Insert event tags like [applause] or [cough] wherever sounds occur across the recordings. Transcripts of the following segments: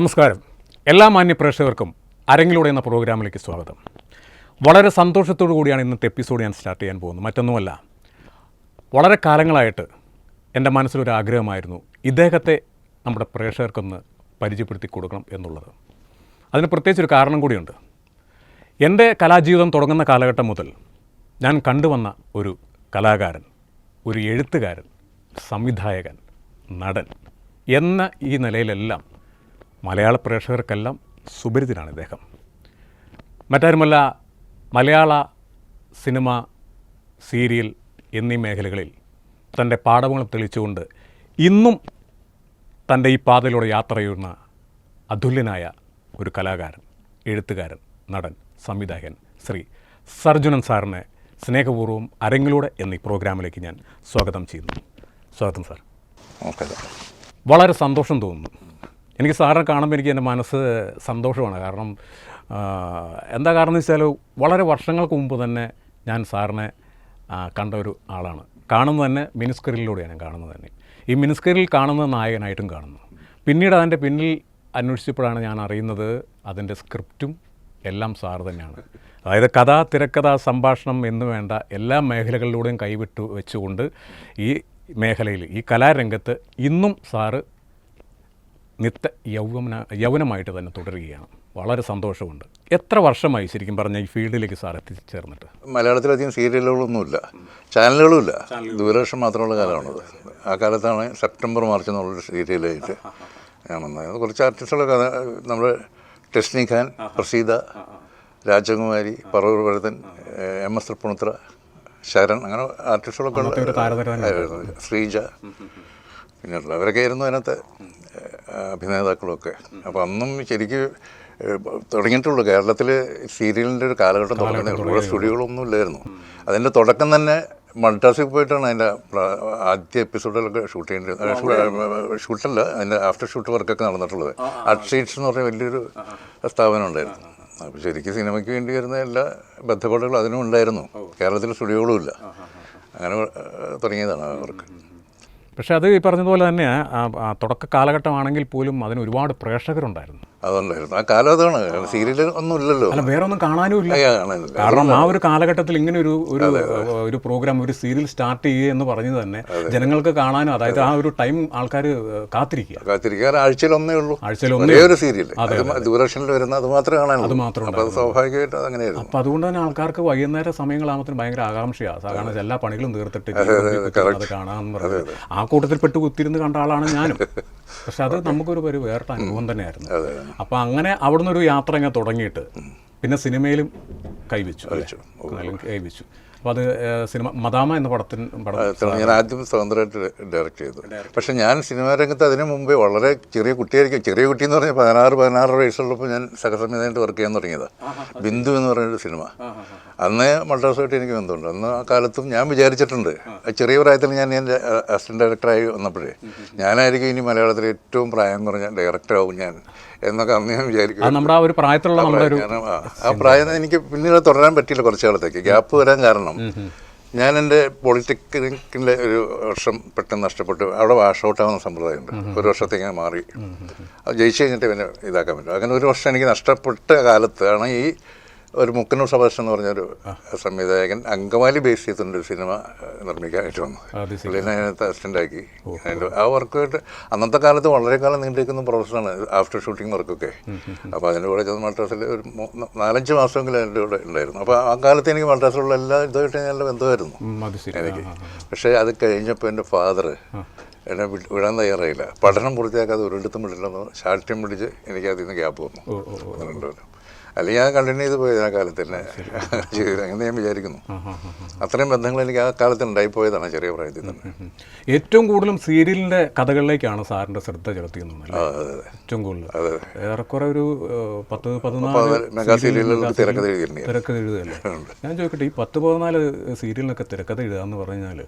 നമസ്കാരം. എല്ലാ മാന്യ പ്രേക്ഷകർക്കും അരങ്ങിലൂടെ എന്ന പ്രോഗ്രാമിലേക്ക് സ്വാഗതം. വളരെ സന്തോഷത്തോടു കൂടിയാണ് ഇന്നത്തെ എപ്പിസോഡ് ഞാൻ സ്റ്റാർട്ട് ചെയ്യാൻ പോകുന്നത്. മറ്റൊന്നുമല്ല വളരെ കാലങ്ങളായിട്ട് എന്റെ മനസ്സിലൊരു ആഗ്രഹമായിരുന്നു ഇദ്ദേഹത്തെ നമ്മുടെ പ്രേക്ഷകർക്കൊന്ന് പരിചയപ്പെടുത്തി കൊടുക്കണം എന്നുള്ളത്. അതിന് പ്രത്യേകിച്ചൊരു കാരണം കൂടിയുണ്ട്. എന്റെ കലാജീവിതം തുടങ്ങുന്ന കാലഘട്ടം മുതൽ ഞാൻ കണ്ടുവന്ന ഒരു കലാകാരൻ ഒരു എഴുത്തുകാരൻ സംവിധായകൻ നടൻ എന്ന ഈ നിലയിലെല്ലാം മലയാള പ്രേക്ഷകർക്കെല്ലാം സുപരിചിതനാണ് ഇദ്ദേഹം. മറ്റാരുമല്ല മലയാള സിനിമ സീരിയൽ എന്നീ മേഖലകളിൽ തന്റെ പാഠങ്ങൾ തെളിച്ചുകൊണ്ട് ഇന്നും തന്റെ ഈ പാതയിലൂടെ യാത്ര ചെയ്യുന്ന അതുല്യനായ ഒരു കലാകാരൻ എഴുത്തുകാരൻ നടൻ സംവിധായകൻ ശ്രീ സർജുനൻ സാറിനെ സ്നേഹപൂർവം അരങ്ങിലൂടെ എന്നീ പ്രോഗ്രാമിലേക്ക് ഞാൻ സ്വാഗതം ചെയ്യുന്നു. സ്വാഗതം സാർ. വളരെ സന്തോഷം തോന്നുന്നു. എനിക്ക് സാറിനെ കാണുമ്പോൾ എനിക്ക് എന്റെ മനസ്സ് സന്തോഷമാണ്. കാരണം എന്താ കാരണം എന്ന് വെച്ചാൽ വളരെ വർഷങ്ങൾക്ക് മുമ്പ് തന്നെ ഞാൻ സാറിനെ കണ്ട ഒരു ആളാണ്. കാണുന്നത് തന്നെ മിനിസ്കറിലൂടെയാണ് ഞാൻ കാണുന്നത് തന്നെ. ഈ മിനിസ്കറിൽ കാണുന്ന നായകനായിട്ടും കാണുന്നു. പിന്നീട് അതിന്റെ പിന്നിൽ അന്വേഷിച്ചപ്പോഴാണ് ഞാൻ അറിയുന്നത് അതിന്റെ സ്ക്രിപ്റ്റും എല്ലാം സാർ തന്നെയാണ്. അതായത് കഥ തിരക്കഥ സംഭാഷണം എന്ന് വേണ്ട എല്ലാ മേഖലകളിലൂടെയും കൈവിട്ടു വെച്ചുകൊണ്ട് ഈ മേഖലയിൽ ഈ കലാരംഗത്ത് ഇന്നും സാറ് നിത്യ യൗവന യൗവനമായിട്ട് തന്നെ തുടരുകയാണ്. വളരെ സന്തോഷമുണ്ട്. എത്ര വർഷമായി ശരിക്കും പറഞ്ഞ ഈ ഫീൽഡിലേക്ക് സാർ എത്തിച്ചേർന്നിട്ട്? മലയാളത്തിലധികം സീരിയലുകളൊന്നുമില്ല. ചാനലുകളുമില്ല. ദൂരദർശൻ മാത്രമുള്ള കാലമാണത്. ആ കാലത്താണ് സെപ്റ്റംബർ മാർച്ച് എന്നുള്ളൊരു സീരിയലായിട്ട് ഞാൻ വന്നത്. കുറച്ച് ആർട്ടിസ്റ്റുകളൊക്കെ നമ്മൾ നമ്മുടെ ടെസ്നി ഖാൻ പ്രസീത രാജകുമാരി പറവൂർ ഭരതൻ എം എസ് തൃപ്പുണിത്ര ശരൺ അങ്ങനെ ആർട്ടിസ്റ്റുകളൊക്കെ. ശ്രീജ. പിന്നെ അവരൊക്കെ ആയിരുന്നു അതിനകത്ത് അഭിനേതാക്കളൊക്കെ. അപ്പോൾ അന്നും ശരിക്കും തുടങ്ങിയിട്ടുള്ളൂ. കേരളത്തിൽ സീരിയലിന്റെ ഒരു കാലഘട്ടം തുടങ്ങുന്നത് ഇവിടെ സ്റ്റുഡിയോകളൊന്നും ഇല്ലായിരുന്നു അതിന്റെ തുടക്കം തന്നെ മൾട്ടാസിൽ പോയിട്ടാണ് അതിന്റെ ആദ്യ എപ്പിസോഡിലൊക്കെ ഷൂട്ട് ചെയ്യേണ്ടത് ഷൂട്ടല്ല അതിന്റെ ആഫ്റ്റർ ഷൂട്ട് വർക്കൊക്കെ നടന്നിട്ടുള്ളത്. അക്ഷീറ്റ്സ് എന്ന് പറഞ്ഞ വലിയൊരു സ്ഥാപനം ഉണ്ടായിരുന്നു. അപ്പോൾ ശരിക്കും സിനിമയ്ക്ക് വേണ്ടി വരുന്ന എല്ലാ ബന്ധപ്പാടുകളും അതിനും ഉണ്ടായിരുന്നു. കേരളത്തിൽ സ്റ്റുഡിയോകളും ഇല്ല. അങ്ങനെ തുടങ്ങിയതാണ് അവർക്ക് പക്ഷേ അത് ഈ പറഞ്ഞതുപോലെ തന്നെ തുടക്ക കാലഘട്ടമാണെങ്കിൽ പോലും അതിന് ഒരുപാട് പ്രേക്ഷകരുണ്ടായിരുന്നു. അതുണ്ടായിരുന്നു. ആ കാലം അതാണ്. സീരിയൽ ഒന്നും ഇല്ലല്ലോ. അല്ല വേറെ ഒന്നും കാണാനും ഇല്ല. കാണാനില്ല. കാരണം ആ ഒരു കാലഘട്ടത്തിൽ ഇങ്ങനെ ഒരു ഒരു ഒരു പ്രോഗ്രാം ഒരു സീരിയൽ സ്റ്റാർട്ട് ചെയ്യുക എന്ന് പറഞ്ഞു തന്നെ ജനങ്ങൾക്ക് കാണാനും അതായത് ആ ഒരു ടൈം ആൾക്കാർ കാത്തിരിക്കുക. കാത്തിരിക്കുക. ആഴ്ചയിൽ ഒന്നേ ഉള്ളൂ. ആഴ്ചയിൽ ഒന്നേ ഒരു സീരിയൽ ദൂരദർശനിൽ വരുന്ന അത് മാത്രമേ കാണാനുള്ളൂ. അത് മാത്രം സ്വാഭാവികമായിട്ട് അങ്ങനെയായിരുന്നു. അപ്പം അതുകൊണ്ട് തന്നെ ആൾക്കാർക്ക് വൈകുന്നേര സമയങ്ങളാകുമ്പോൾ ഭയങ്കര ആകാംക്ഷയാണ് സാധാരണ എല്ലാ പണികളും തീർത്തിട്ട് അത് കാണാമെന്ന് പറഞ്ഞത് ആ കൂട്ടത്തിൽപ്പെട്ട് കുത്തിരുന്ന് കണ്ട ആളാണ് ഞാനും. [laughs] പക്ഷെ അത് നമുക്കൊരു ഒരു വേറിട്ട അനുഭവം തന്നെയായിരുന്നു. അപ്പം അങ്ങനെ അവിടുന്ന് ഒരു യാത്ര അങ്ങ് തുടങ്ങിയിട്ട് പിന്നെ സിനിമയിലും കൈവച്ചു? കൈവച്ചു. അപ്പോൾ അത് സിനിമ മദാമ എന്ന പടത്തിന് പടം ഞാൻ ആദ്യം സ്വതന്ത്രമായിട്ട് ഡയറക്റ്റ് ചെയ്തു. പക്ഷെ ഞാൻ സിനിമാ രംഗത്ത് അതിനു മുമ്പേ വളരെ ചെറിയ കുട്ടിയായിരിക്കും. ചെറിയ കുട്ടി എന്ന് പറഞ്ഞാൽ പതിനാറ് പതിനാറ് വയസ്സുള്ളപ്പോൾ ഞാൻ സഹസംവിധാനമായിട്ട് വർക്ക് ചെയ്യാൻ തുടങ്ങിയതാണ് ബിന്ദു എന്ന് പറയുന്നൊരു സിനിമ. അന്ന് മൾട്ടാസുമായിട്ട് എനിക്ക് ബന്ധമുണ്ട്. അന്ന് ആ കാലത്തും ഞാൻ വിചാരിച്ചിട്ടുണ്ട്. ചെറിയ പ്രായത്തിൽ ഞാൻ എന്റെ അസിസ്റ്റന്റ് ഡയറക്ടറായി വന്നപ്പോഴേ ഞാനായിരിക്കും ഇനി മലയാളത്തിൽ ഏറ്റവും പ്രായം കുറഞ്ഞ ഡയറക്ടറാവും ഞാൻ. എന്നൊക്കെ അന്ന് ഞാൻ വിചാരിക്കും നമ്മുടെ ആ ഒരു പ്രായത്തിലുള്ള നമ്മുടെ ഒരു ആ- ആ പ്രായം എനിക്ക് പിന്നീട് തുടരാൻ പറ്റിയില്ല കുറച്ച് കാലത്തേക്ക്. ഗ്യാപ്പ് വരാൻ കാരണം ഞാൻ എന്റെ പോളിറ്റെക്നിക്കിന്റെ ഒരു വർഷം പെട്ടെന്ന് നഷ്ടപ്പെട്ടു. അവിടെ വാഷ് ഔട്ട് ആവുന്ന സമ്പ്രദായമുണ്ട് ഒരു വർഷത്തേക്ക് ഞാൻ മാറി. അത് ജയിച്ചു കഴിഞ്ഞിട്ട് പിന്നെ ഇതാക്കാൻ പറ്റും. അങ്ങനെ ഒരു വർഷം എനിക്ക് നഷ്ടപ്പെട്ട കാലത്താണ് ഈ ഒരു മുക്കനൂർ സഭാഷ് എന്ന് പറഞ്ഞൊരു സംവിധായകൻ അങ്കമാലി ബേസ് ചെയ്തിട്ടുണ്ട് ഒരു സിനിമ നിർമ്മിക്കാനായിട്ട് വന്നു. പുള്ളിനെ അതിനകത്ത് അസിസ്റ്റന്റാക്കി അതിന്റെ ആ വർക്കായിട്ട് അന്നത്തെ കാലത്ത് വളരെ കാലം നീണ്ടിരിക്കുന്ന പ്രോസസ്സാണ് ആഫ്റ്റർ ഷൂട്ടിംഗ് വർക്കൊക്കെ അപ്പോൾ അതിന്റെ കൂടെ ചെന്ന് മദ്രാസിൽ ഒരു നാലഞ്ച് മാസമെങ്കിലും എന്റെ കൂടെ ഉണ്ടായിരുന്നു. അപ്പോൾ ആ കാലത്ത് എനിക്ക് മദ്രാസിലുള്ള എല്ലാ ഇതുമായിട്ട് ഞാൻ നല്ല ബന്ധമായിരുന്നു. എനിക്ക് പക്ഷേ അത് കഴിഞ്ഞപ്പോൾ എന്റെ ഫാദർ എന്നെ വിടാൻ തയ്യാറായില്ല. പഠനം പൂർത്തിയാക്കാതെ ഒരിടത്തും വിടില്ലെന്ന് ശാഠ്യം പിടിച്ച് എനിക്ക് അതിൽ നിന്ന് ഗ്യാപ്പ് വന്നു. പന്ത്രണ്ട് കൊല്ലം അല്ലെങ്കിൽ ഞാൻ കണ്ടിന്യൂ ചെയ്ത് പോയത് ആ കാലത്ത് തന്നെ. ചെയ്തില്ല അങ്ങനെ ഞാൻ വിചാരിക്കുന്നു. അത്രയും ബന്ധങ്ങൾ എനിക്ക് ആ കാലത്ത് ഉണ്ടായിപ്പോയതാണ് ചെറിയ പ്രായത്തിൽ തന്നെ. ഏറ്റവും കൂടുതലും സീരിയലിന്റെ കഥകളിലേക്കാണ് സാറിന്റെ ശ്രദ്ധ ചെലുത്തിയെന്ന് ആ, അതെ അതെ. ഏറ്റവും കൂടുതൽ. ഏറെക്കുറെ ഒരു പത്ത് പതിനാല് തിരക്കഥ എഴുതുകയല്ലേ? [laughs] ഞാൻ ചോദിക്കട്ടെ ഈ പത്ത് പതിനാല് സീരിയലിനൊക്കെ തിരക്കഥ എഴുതുക എന്ന് പറഞ്ഞാൽ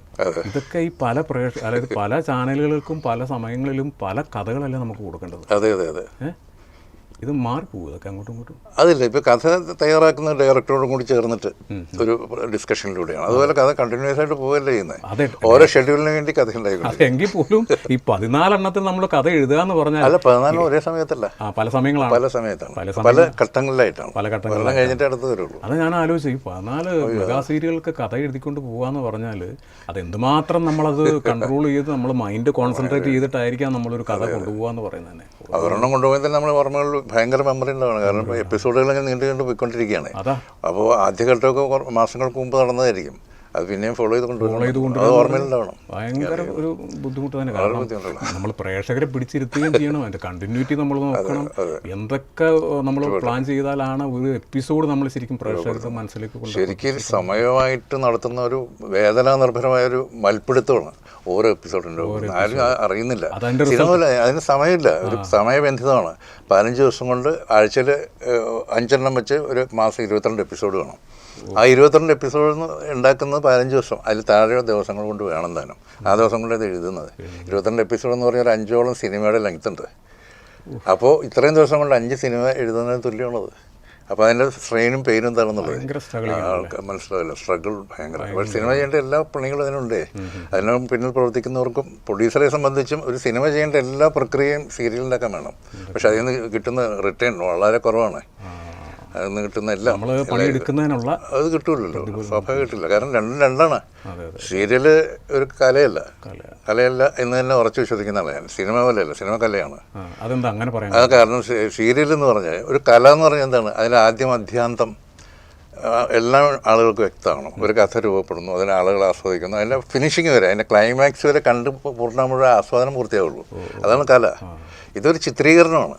ഇതൊക്കെ ഈ പല പ്രേക്ഷ അതായത് പല ചാനലുകൾക്കും പല സമയങ്ങളിലും പല കഥകളല്ലേ നമുക്ക് കൊടുക്കേണ്ടത്? അതെ അതെ അതെ? ഇത് മാറിപ്പോകും ഇതൊക്കെ അങ്ങോട്ടും ഇങ്ങോട്ടും. അതില്ല ഇപ്പോൾ കഥ തയ്യാറാക്കുന്ന ഡയറക്ടറോടും കൂടി ചേർന്നിട്ട് ഒരു ഡിസ്കഷനിലൂടെയാണ് അതുപോലെ കഥ കണ്ടിന്യൂസ് ആയിട്ട് പോവല്ലേ ചെയ്യുന്നത് ഓരോ ഷെഡ്യൂളിന് വേണ്ടി കഥ ഉണ്ടായിരുന്നു അതെങ്കിൽ പോലും ഈ പതിനാലെണ്ണത്തിൽ നമ്മൾ കഥ എഴുതുക എന്ന് പറഞ്ഞാൽ അല്ല പതിനാലും ഒരേ സമയത്തല്ല. പല സമയങ്ങളാണ്. പല സമയത്താണ്. പല പല ഘട്ടങ്ങളിലായിട്ടാണ്. പല ഘട്ടങ്ങളിൽ കഴിഞ്ഞിട്ട് അടുത്ത് വരുള്ളൂ. അത് ഞാൻ ആലോചിച്ചു ഈ പതിനാല് മെഗാ സീരിയലുകൾക്ക് കഥ എഴുതിക്കൊണ്ട് പോവാന്ന് പറഞ്ഞാൽ അത് എന്തുമാത്രം നമ്മളത് കൺട്രോൾ ചെയ്ത് നമ്മൾ മൈൻഡ് കോൺസെൻട്രേറ്റ് ചെയ്തിട്ടായിരിക്കാം നമ്മളൊരു കഥ കൊണ്ടുപോകാന്ന് പറയുന്നത് തന്നെ. അവരെണ്ണം കൊണ്ടുപോയി നമ്മൾ ഓർമ്മകളിൽ ഭയങ്കര മെമ്മറി ഉണ്ടാവണം കാരണം എപ്പിസോഡുകൾ ഇങ്ങനെ നീണ്ടു നീണ്ടു പോയിക്കൊണ്ടിരിക്കുകയാണ്. അപ്പോൾ ആദ്യഘട്ടമൊക്കെ മാസങ്ങൾക്ക് മുമ്പ് നടന്നതായിരിക്കും. അത് പിന്നെയും ഫോളോ ചെയ്ത് ഫോളോ അത് ഓർമ്മയിലുണ്ടാവണം. ഭയങ്കര ഒരു ബുദ്ധിമുട്ട് തന്നെ. കാരണം നമ്മൾ പ്രേക്ഷകരെ പിടിച്ചിരുത്തുകയും ചെയ്യണം. അതിന്റെ കണ്ടിന്യൂറ്റി നമ്മൾ നോക്കണം. എന്തൊക്കെ നമ്മൾ പ്ലാൻ ചെയ്താലാണ് ഒരു എപ്പിസോഡ് നമ്മൾ ശരിക്കും പ്രേക്ഷകർക്ക് മനസ്സിലേക്ക് കൊണ്ട് ശരിക്കും സമയമായിട്ട് നടത്തുന്ന ഒരു വേദന നിർഭരമായ ഒരു മൽപ്പിടുത്തമാണ് ഓരോ എപ്പിസോഡിന്റെ ആരും അറിയുന്നില്ല. സിനിമയില്ല അതിന് സമയമില്ല. ഒരു സമയബന്ധിതമാണ്. പതിനഞ്ച് ദിവസം കൊണ്ട് ആഴ്ചയിൽ അഞ്ചെണ്ണം വെച്ച് ഒരു മാസം ഇരുപത്തിരണ്ട് എപ്പിസോഡ് വേണം. ആ ഇരുപത്തിരണ്ട് എപ്പിസോഡ് ഉണ്ടാക്കുന്നത് പതിനഞ്ച് ദിവസം അതിൽ താഴെ ദിവസങ്ങൾ കൊണ്ട് വേണം താനും. ആ ദിവസം കൊണ്ട് അത് എഴുതുന്നത്. ഇരുപത്തിരണ്ട് എപ്പിസോഡ് എന്ന് പറഞ്ഞാൽ ഒരു അഞ്ചോളം സിനിമയുടെ ലെങ്ത് ഉണ്ട്. അപ്പോൾ ഇത്രയും ദിവസം കൊണ്ട് അഞ്ച് സിനിമ എഴുതുന്നതിന് തുല്യമുള്ളത് അപ്പോൾ അതിന്റെ സ്ട്രെയിനും പെയിനും ആൾക്ക് മനസ്സിലാവില്ല സ്ട്രഗിൾ ഭയങ്കര അപ്പോൾ സിനിമ ചെയ്യേണ്ട എല്ലാ പണികളും അതിനുണ്ട്. അതിന് പിന്നിൽ പ്രവർത്തിക്കുന്നവർക്കും പ്രൊഡ്യൂസറെ സംബന്ധിച്ചും ഒരു സിനിമ ചെയ്യേണ്ട എല്ലാ പ്രക്രിയയും സീരിയലിന്റെയൊക്കെ വേണം. പക്ഷെ അതിൽ നിന്ന് കിട്ടുന്ന റിട്ടേൺ വളരെ കുറവാണ്. അതിൽ നിന്ന് കിട്ടുന്ന എല്ലാം പണിയെടുക്കുന്നതിനുള്ള അത് കിട്ടൂലല്ലോ. സ്വാഭാവികം കിട്ടില്ല കാരണം രണ്ടും രണ്ടാണ്. സീരിയൽ ഒരു കലയല്ല. കലയല്ല എന്ന് തന്നെ ഉറച്ചു വിശ്വസിക്കുന്ന ഞാൻ. സിനിമ പോലെയല്ല. സിനിമ കലയാണ്. അതെന്താ അങ്ങനെ അത് കാരണം സീരിയൽ എന്ന് പറഞ്ഞാൽ ഒരു കല എന്ന് പറഞ്ഞാൽ എന്താണ്? അതിൽ ആദ്യം അധ്യാന്തം എല്ലാ ആളുകൾക്കും വ്യക്തമാണ്. ഒരു കഥ രൂപപ്പെടുന്നു അതിനെ ആളുകൾ ആസ്വദിക്കുന്നു. അതിന്റെ ഫിനിഷിങ് വരെ അതിന്റെ ക്ലൈമാക്സ് വരെ കണ്ട് പൂർണമുഴുവൻ ആസ്വാദനം പൂർത്തിയാവുള്ളൂ. അതാണ് കല. ഇതൊരു ചിത്രീകരണമാണ്.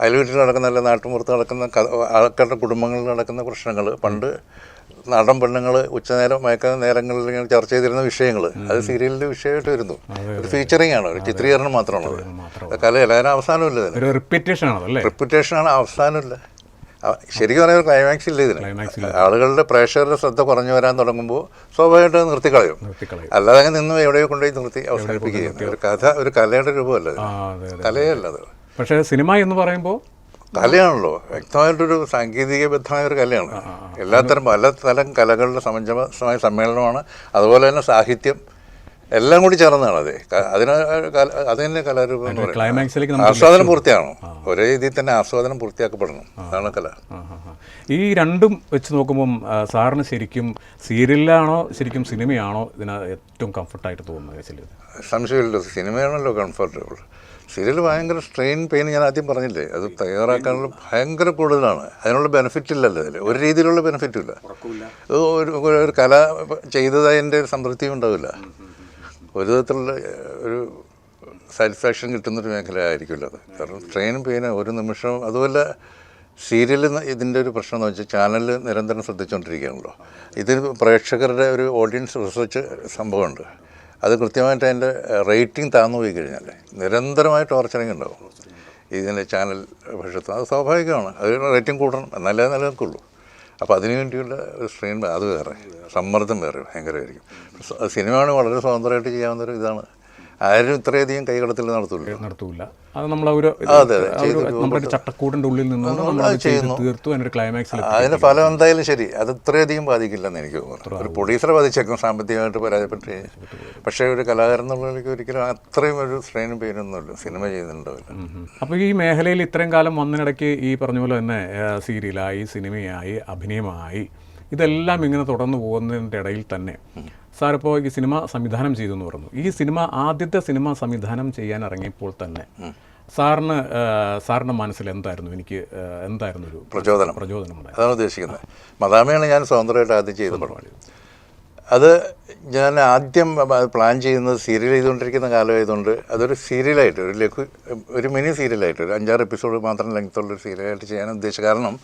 അതിൽ വീട്ടിൽ നടക്കുന്ന അല്ല നാട്ടുമ്പുറത്ത് നടക്കുന്ന ആൾക്കാരുടെ കുടുംബങ്ങളിൽ നടക്കുന്ന പ്രശ്നങ്ങൾ പണ്ട് നാടൻ പെണ്ണുങ്ങൾ ഉച്ചനേരം മയക്കുന്ന നേരങ്ങളിൽ ഇങ്ങനെ ചർച്ച ചെയ്തിരുന്ന വിഷയങ്ങൾ അത് സീരിയലിന്റെ വിഷയമായിട്ട് വരുന്നു. ഒരു ഫീച്ചറിങ് ആണ് ഒരു ചിത്രീകരണം മാത്രമാണത്. കല കലയല്ല അതിന് അവസാനമില്ല ഇതിന്. റിപ്പീറ്റേഷൻ റെപ്യൂട്ടേഷനാണ് അവസാനമില്ല ശരിക്കും പറഞ്ഞാൽ ഒരു ക്ലൈമാക്സ് ഇല്ല ഇതിന്. ആളുകളുടെ പ്രേക്ഷകരുടെ ശ്രദ്ധ കുറഞ്ഞു വരാൻ തുടങ്ങുമ്പോൾ സ്വാഭാവികമായിട്ട് നിർത്തി [laughs] നിർത്തിക്കളയും. അല്ലാതെ നിന്നും നിന്ന് എവിടെയോ കൊണ്ടുപോയി നിർത്തി അവസാനിപ്പിക്കുകയും ഒരു കഥ ഒരു കലയുടെ രൂപമല്ല കലയല്ല അത്. പക്ഷേ സിനിമ എന്ന് പറയുമ്പോൾ കലയാണല്ലോ. വ്യക്തമായിട്ടൊരു സാങ്കേതികബദ്ധമായ ഒരു കലയാണ്. എല്ലാത്തരം പലതരം കലകളുടെ സമഞ്ജസമായ സമ്മേളനമാണ്. അതുപോലെ തന്നെ സാഹിത്യം എല്ലാം കൂടി ചേർന്നതാണ് അതെ. അതിന് കല- അത് തന്നെ കലാരൂപം ആസ്വാദനം പൂർത്തിയാണോ? ഒരേ രീതിയിൽ തന്നെ ആസ്വാദനം പൂർത്തിയാക്കപ്പെടണം അതാണ് കല. ഈ രണ്ടും വെച്ച് നോക്കുമ്പം സാറിന് ശരിക്കും സീരിയലാണോ ശരിക്കും സിനിമയാണോ ഇതിന് ഏറ്റവും കംഫർട്ടായിട്ട് തോന്നുന്നത് സംശയമില്ല. സിനിമയാണല്ലോ കംഫർട്ടബിൾ സീരിയൽ ഭയങ്കര സ്ട്രെയിൻ പെയിൻ ഞാൻ ആദ്യം പറഞ്ഞില്ലേ? അത് തയ്യാറാക്കാനുള്ള ഭയങ്കര കൂടുതലാണ്. അതിനുള്ള ബെനിഫിറ്റ് ഇല്ലല്ലോ അതിൽ ഒരു രീതിയിലുള്ള ബെനിഫിറ്റും ഇല്ല. ഒരു കല ചെയ്തതിന്റെ ഒരു സംതൃപ്തിയും ഉണ്ടാവില്ല. ഒരു വിധത്തിലുള്ള ഒരു സാറ്റിസ്ഫാക്ഷൻ കിട്ടുന്നൊരു മേഖല ആയിരിക്കില്ല അത്. കാരണം സ്ട്രെയിനും പെയിനും ഒരു നിമിഷം. അതുപോലെ സീരിയലിൽ ഇതിന്റെ ഒരു പ്രശ്നം എന്ന് വെച്ചാൽ ചാനൽ നിരന്തരം ശ്രദ്ധിച്ചുകൊണ്ടിരിക്കുകയാണല്ലോ ഇതിന് പ്രേക്ഷകരുടെ ഒരു ഓഡിയൻസ് റിസർച്ച് സംഭവമുണ്ട്. അത് കൃത്യമായിട്ട് അതിന്റെ റേറ്റിംഗ് താന്നു പോയി കഴിഞ്ഞാൽ നിരന്തരമായി ടോർച്ചറിങ് ഉണ്ടാവും ഇതിന്റെ ചാനൽ പക്ഷത്ത് അത് സ്വാഭാവികമാണ്. അത് റേറ്റിംഗ് കൂട്ടണം. എന്നാലേ നിലനിൽക്കുള്ളൂ. അപ്പോൾ അതിനു വേണ്ടിയുള്ള സ്ട്രെയിൻ അത് വേറെ. സമ്മർദ്ദം വേറെ ഭയങ്കരമായിരിക്കും. സിനിമയാണ് വളരെ സ്വതന്ത്രമായിട്ട് ചെയ്യാവുന്ന ഒരു ഇതാണ് ആരും ഇത്രയധികം കൈകടത്തിൽ നടത്തുള്ളൂ നടത്തൂല. അത് നമ്മൾ ഒരു ഒരു ചട്ടക്കൂടിന്റെ ഉള്ളിൽ നിന്നും തീർത്തു അതിനൊരു ക്ലൈമാക്സിൽ അതിന്റെ ഫലം എന്തായാലും ശരി. അത് ഇത്രയധികം ബാധിക്കില്ലെന്ന് എനിക്ക് തോന്നുന്നു. ഒരു പ്രൊഡ്യൂസറെ ബാധിച്ചേക്കും സാമ്പത്തികമായിട്ട് പരാജയപ്പെട്ട്. പക്ഷേ ഒരു കലാകാരൻ എന്നുള്ളവർക്ക് ഒരിക്കലും അത്രയും ഒരു സ്ട്രെയിനും പേരൊന്നുമില്ല. സിനിമ ചെയ്യുന്നുണ്ടാവില്ല അപ്പോൾ ഈ മേഖലയിൽ ഇത്രയും കാലം വന്നിടയ്ക്ക് ഈ പറഞ്ഞ പോലെ തന്നെ സീരിയലായി സിനിമയായി അഭിനയമായി ഇതെല്ലാം ഇങ്ങനെ തുടർന്ന് പോകുന്നതിന്റെ ഇടയിൽ തന്നെ സാർ ഇപ്പോൾ ഈ സിനിമ സംവിധാനം ചെയ്തു എന്ന് പറഞ്ഞു. ഈ സിനിമ ആദ്യത്തെ സിനിമ സംവിധാനം ചെയ്യാൻ ഇറങ്ങിയപ്പോൾ തന്നെ സാറിന് സാറിന്റെ മനസ്സിൽ എന്തായിരുന്നു? എനിക്ക് എന്തായിരുന്നു ഒരു പ്രചോദനം. പ്രചോദനം അതാണ് ഉദ്ദേശിക്കുന്നത്. മദാമയാണ് ഞാൻ സ്വതന്ത്രമായിട്ട് ആദ്യം ചെയ്ത പടം അത് ഞാൻ ആദ്യം പ്ലാൻ ചെയ്യുന്നത് സീരിയൽ ചെയ്തുകൊണ്ടിരിക്കുന്ന കാലമായതുകൊണ്ട് അതൊരു സീരിയലായിട്ട് ഒരു ലഘു ഒരു മിനി സീരിയലായിട്ട് ഒരു അഞ്ചാറ് എപ്പിസോഡ് മാത്രം ലെങ്ത്തുള്ള ഒരു സീരിയലായിട്ട് ചെയ്യാൻ ഉദ്ദേശിച്ച കാരണം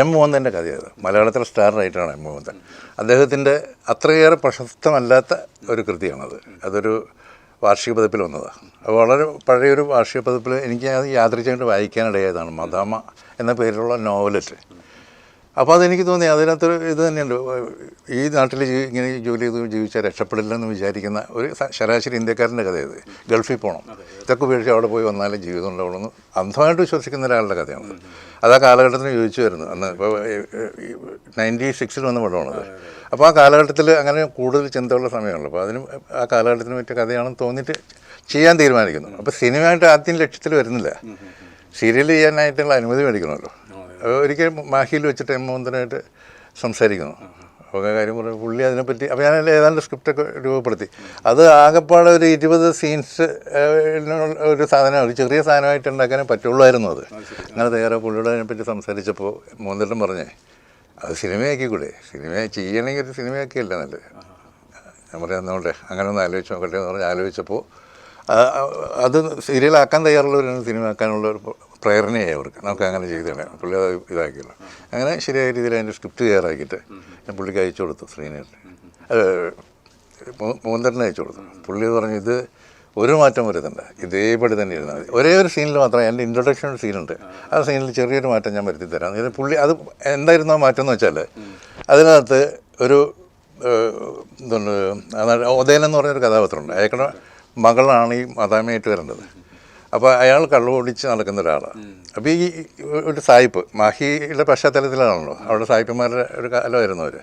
എം മോഹന്റെ കഥയത്. മലയാളത്തിലെ സ്റ്റാർ റൈറ്ററാണ് എം മോഹൻ അദ്ദേഹത്തിന്റെ അത്രയേറെ പ്രശസ്തമല്ലാത്ത ഒരു കൃതിയാണത്. അതൊരു വാർഷിക പതിപ്പിൽ വന്നതാണ് അത് വളരെ പഴയൊരു വാർഷിക പതിപ്പിൽ എനിക്ക് അത് യാദൃച്ഛമായിട്ട് വായിക്കാനിടയായതാണ് മദാമ എന്ന പേരിലുള്ള നോവലറ്റ് അപ്പോൾ അതെനിക്ക് തോന്നി അതിനകത്ത് ഇത് തന്നെയുണ്ട്. ഈ നാട്ടിൽ ഇങ്ങനെ ജോലി ചെയ്ത് ജീവിച്ചാൽ രക്ഷപ്പെടില്ലെന്ന് വിചാരിക്കുന്ന ഒരു ശരാശരി ഇന്ത്യക്കാരന്റെ കഥയത്. ഗൾഫിൽ പോകണം ഇതൊക്കെ ഉപേക്ഷിച്ച് അവിടെ പോയി വന്നാലേ ജീവിതം ഉണ്ടാവുള്ളൂ അന്ധമായിട്ട് വിശ്വസിക്കുന്ന ഒരാളുടെ കഥയാണ് അത്. ആ കാലഘട്ടത്തിന് ചോദിച്ചു വരുന്നു. അന്ന് ഇപ്പോൾ നയന്റി സിക്സിൽ വന്ന പടമാണത് അപ്പോൾ ആ കാലഘട്ടത്തിൽ അങ്ങനെ കൂടുതൽ ചിന്തയുള്ള സമയമാണല്ലോ അപ്പോൾ അതിന് ആ കാലഘട്ടത്തിന് പറ്റിയ കഥയാണെന്ന് തോന്നിയിട്ട് ചെയ്യാൻ തീരുമാനിക്കുന്നു. അപ്പോൾ സിനിമയായിട്ട് ആദ്യം ലക്ഷ്യത്തിൽ വരുന്നില്ല. സീരിയൽ ചെയ്യാനായിട്ടുള്ള അനുമതി മേടിക്കണമല്ലോ. ഒരിക്കൽ മാഹിയിൽ വെച്ചിട്ട് എം മോഹന്തനായിട്ട് സംസാരിക്കുന്നു. അപ്പോൾ കാര്യം പറഞ്ഞു പുള്ളി അതിനെപ്പറ്റി അപ്പോൾ ഞാൻ ഏതാണ്ട് സ്ക്രിപ്റ്റൊക്കെ രൂപപ്പെടുത്തി. അത് ആകെപ്പാടെ ഒരു ഇരുപത് സീൻസ് ഒരു സാധനം ഒരു ചെറിയ സാധനമായിട്ട് ഉണ്ടാക്കാനേ പറ്റുള്ളായിരുന്നു അത്. അങ്ങനെ തയ്യാറ പുള്ളിയോട് അതിനെപ്പറ്റി സംസാരിച്ചപ്പോൾ മോഹന്തൻ പറഞ്ഞേ അത് സിനിമയാക്കിക്കൂടെ? സിനിമ ചെയ്യണമെങ്കിൽ ഒരു സിനിമയാക്കിയല്ല നല്ലത്? ഞാൻ പറയാം എന്നോട്ടെ അങ്ങനെ ഒന്ന് ആലോചിച്ച് നോക്കട്ടെ എന്ന് പറഞ്ഞ് ആലോചിച്ചപ്പോൾ അത് സീരിയലാക്കാൻ തയ്യാറുള്ളവരാണ് സിനിമ ആക്കാനുള്ള ഒരു പ്രേരണയായി അവർക്ക്. നമുക്ക് അങ്ങനെ ചെയ്ത് തന്നെ പുള്ളി അത് ഇതാക്കിയല്ലോ. അങ്ങനെ ശരിയായ രീതിയിൽ അതിന്റെ സ്ക്രിപ്റ്റ് തയ്യാറാക്കിയിട്ട് ഞാൻ പുള്ളിക്ക് അയച്ചു കൊടുത്തു ശ്രീനേട്ട് അത് മൂന്നരനെ അയച്ചു കൊടുത്തു. പുള്ളി പറഞ്ഞു ഇത് ഒരു മാറ്റം വരുത്തണ്ട. ഇതേപടി തന്നെ ഇരുന്നാൽ മതി. ഒരേ ഒരു സീനിൽ മാത്രമേ എന്റെ ഇൻട്രൊഡക്ഷൻ സീനുണ്ട്. ആ സീനിൽ ചെറിയൊരു മാറ്റം ഞാൻ വരുത്തി തരാം. ഇത് പുള്ളി അത് എന്തായിരുന്നു ആ മാറ്റം എന്ന് വെച്ചാൽ അതിനകത്ത് ഒരു എന്താണ് എന്ന് പറഞ്ഞൊരു കഥാപാത്രമുണ്ട്. അയാളുടെ മകളാണ് ഈ മാതാമയായിട്ട് വരേണ്ടത്. അപ്പോൾ അയാൾ കള്ളു ഓടിച്ച് നടക്കുന്ന ഒരാളാണ് അപ്പോൾ ഈ ഒരു സായിപ്പ് മാഹിയുടെ പശ്ചാത്തലത്തിലാണല്ലോ. അവിടെ സായിപ്പന്മാരുടെ ഒരു കാലമായിരുന്നു അവർ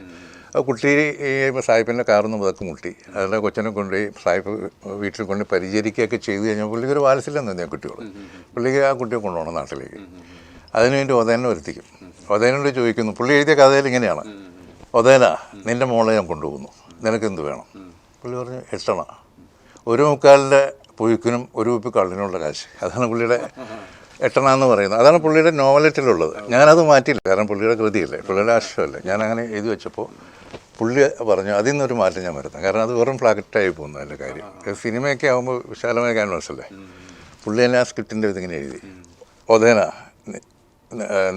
കുട്ടി സായിപ്പിന്റെ കാറൊന്നും മുതക്ക് മുട്ടി. അതിലെ കൊച്ചനെ കൊണ്ടുപോയി സായിപ്പ് വീട്ടിൽ കൊണ്ട് പരിചരിക്കുകയൊക്കെ ചെയ്തു കഴിഞ്ഞാൽ പുള്ളിക്ക് ഒരു വാത്സല്യം തന്നെ കുട്ടികൾ പുള്ളിക്ക് ആ കുട്ടിയെ കൊണ്ടുപോകണം നാട്ടിലേക്ക്. അതിനുവേണ്ടി ഒതേനെ വരുത്തിക്കും. ഒതേനോട് ചോദിക്കുന്നു പുള്ളി എഴുതിയ കഥയിൽ ഇങ്ങനെയാണ്. ഒതേന നിന്റെ മോളെ ഞാൻ കൊണ്ടുപോകുന്നു. നിനക്ക് എന്ത് വേണം? പുള്ളി പറഞ്ഞു എട്ടണ. ഒരു മുക്കാലിന്റെ പുഴുക്കിനും ഒരു ഉപ്പ് കള്ളിനുള്ള കാശ്. അതാണ് പുള്ളിയുടെ എട്ടണ എന്ന് പറയുന്നത്. അതാണ് പുള്ളിയുടെ നോവലറ്റിലുള്ളത്. ഞാനത് മാറ്റിയില്ല. കാരണം പുള്ളിയുടെ കൃതിയല്ലേ. പുള്ളിയുടെ ആശയമല്ലേ ഞാൻ അങ്ങനെ എഴുതി വെച്ചപ്പോൾ പുള്ളി പറഞ്ഞു അതിൽ നിന്നൊരു മാറ്റം ഞാൻ വരുത്താം. കാരണം അത് വെറും ഫ്ലാഗറ്റായി പോകുന്നു അതിന്റെ കാര്യം. സിനിമയൊക്കെ ആകുമ്പോൾ വിശാലമായ ക്യാൻവാസ് അല്ലേ? പുള്ളി തന്നെ ആ സ്ക്രിപ്റ്റിന്റെ ഇതിങ്ങനെ എഴുതി. ഒതേന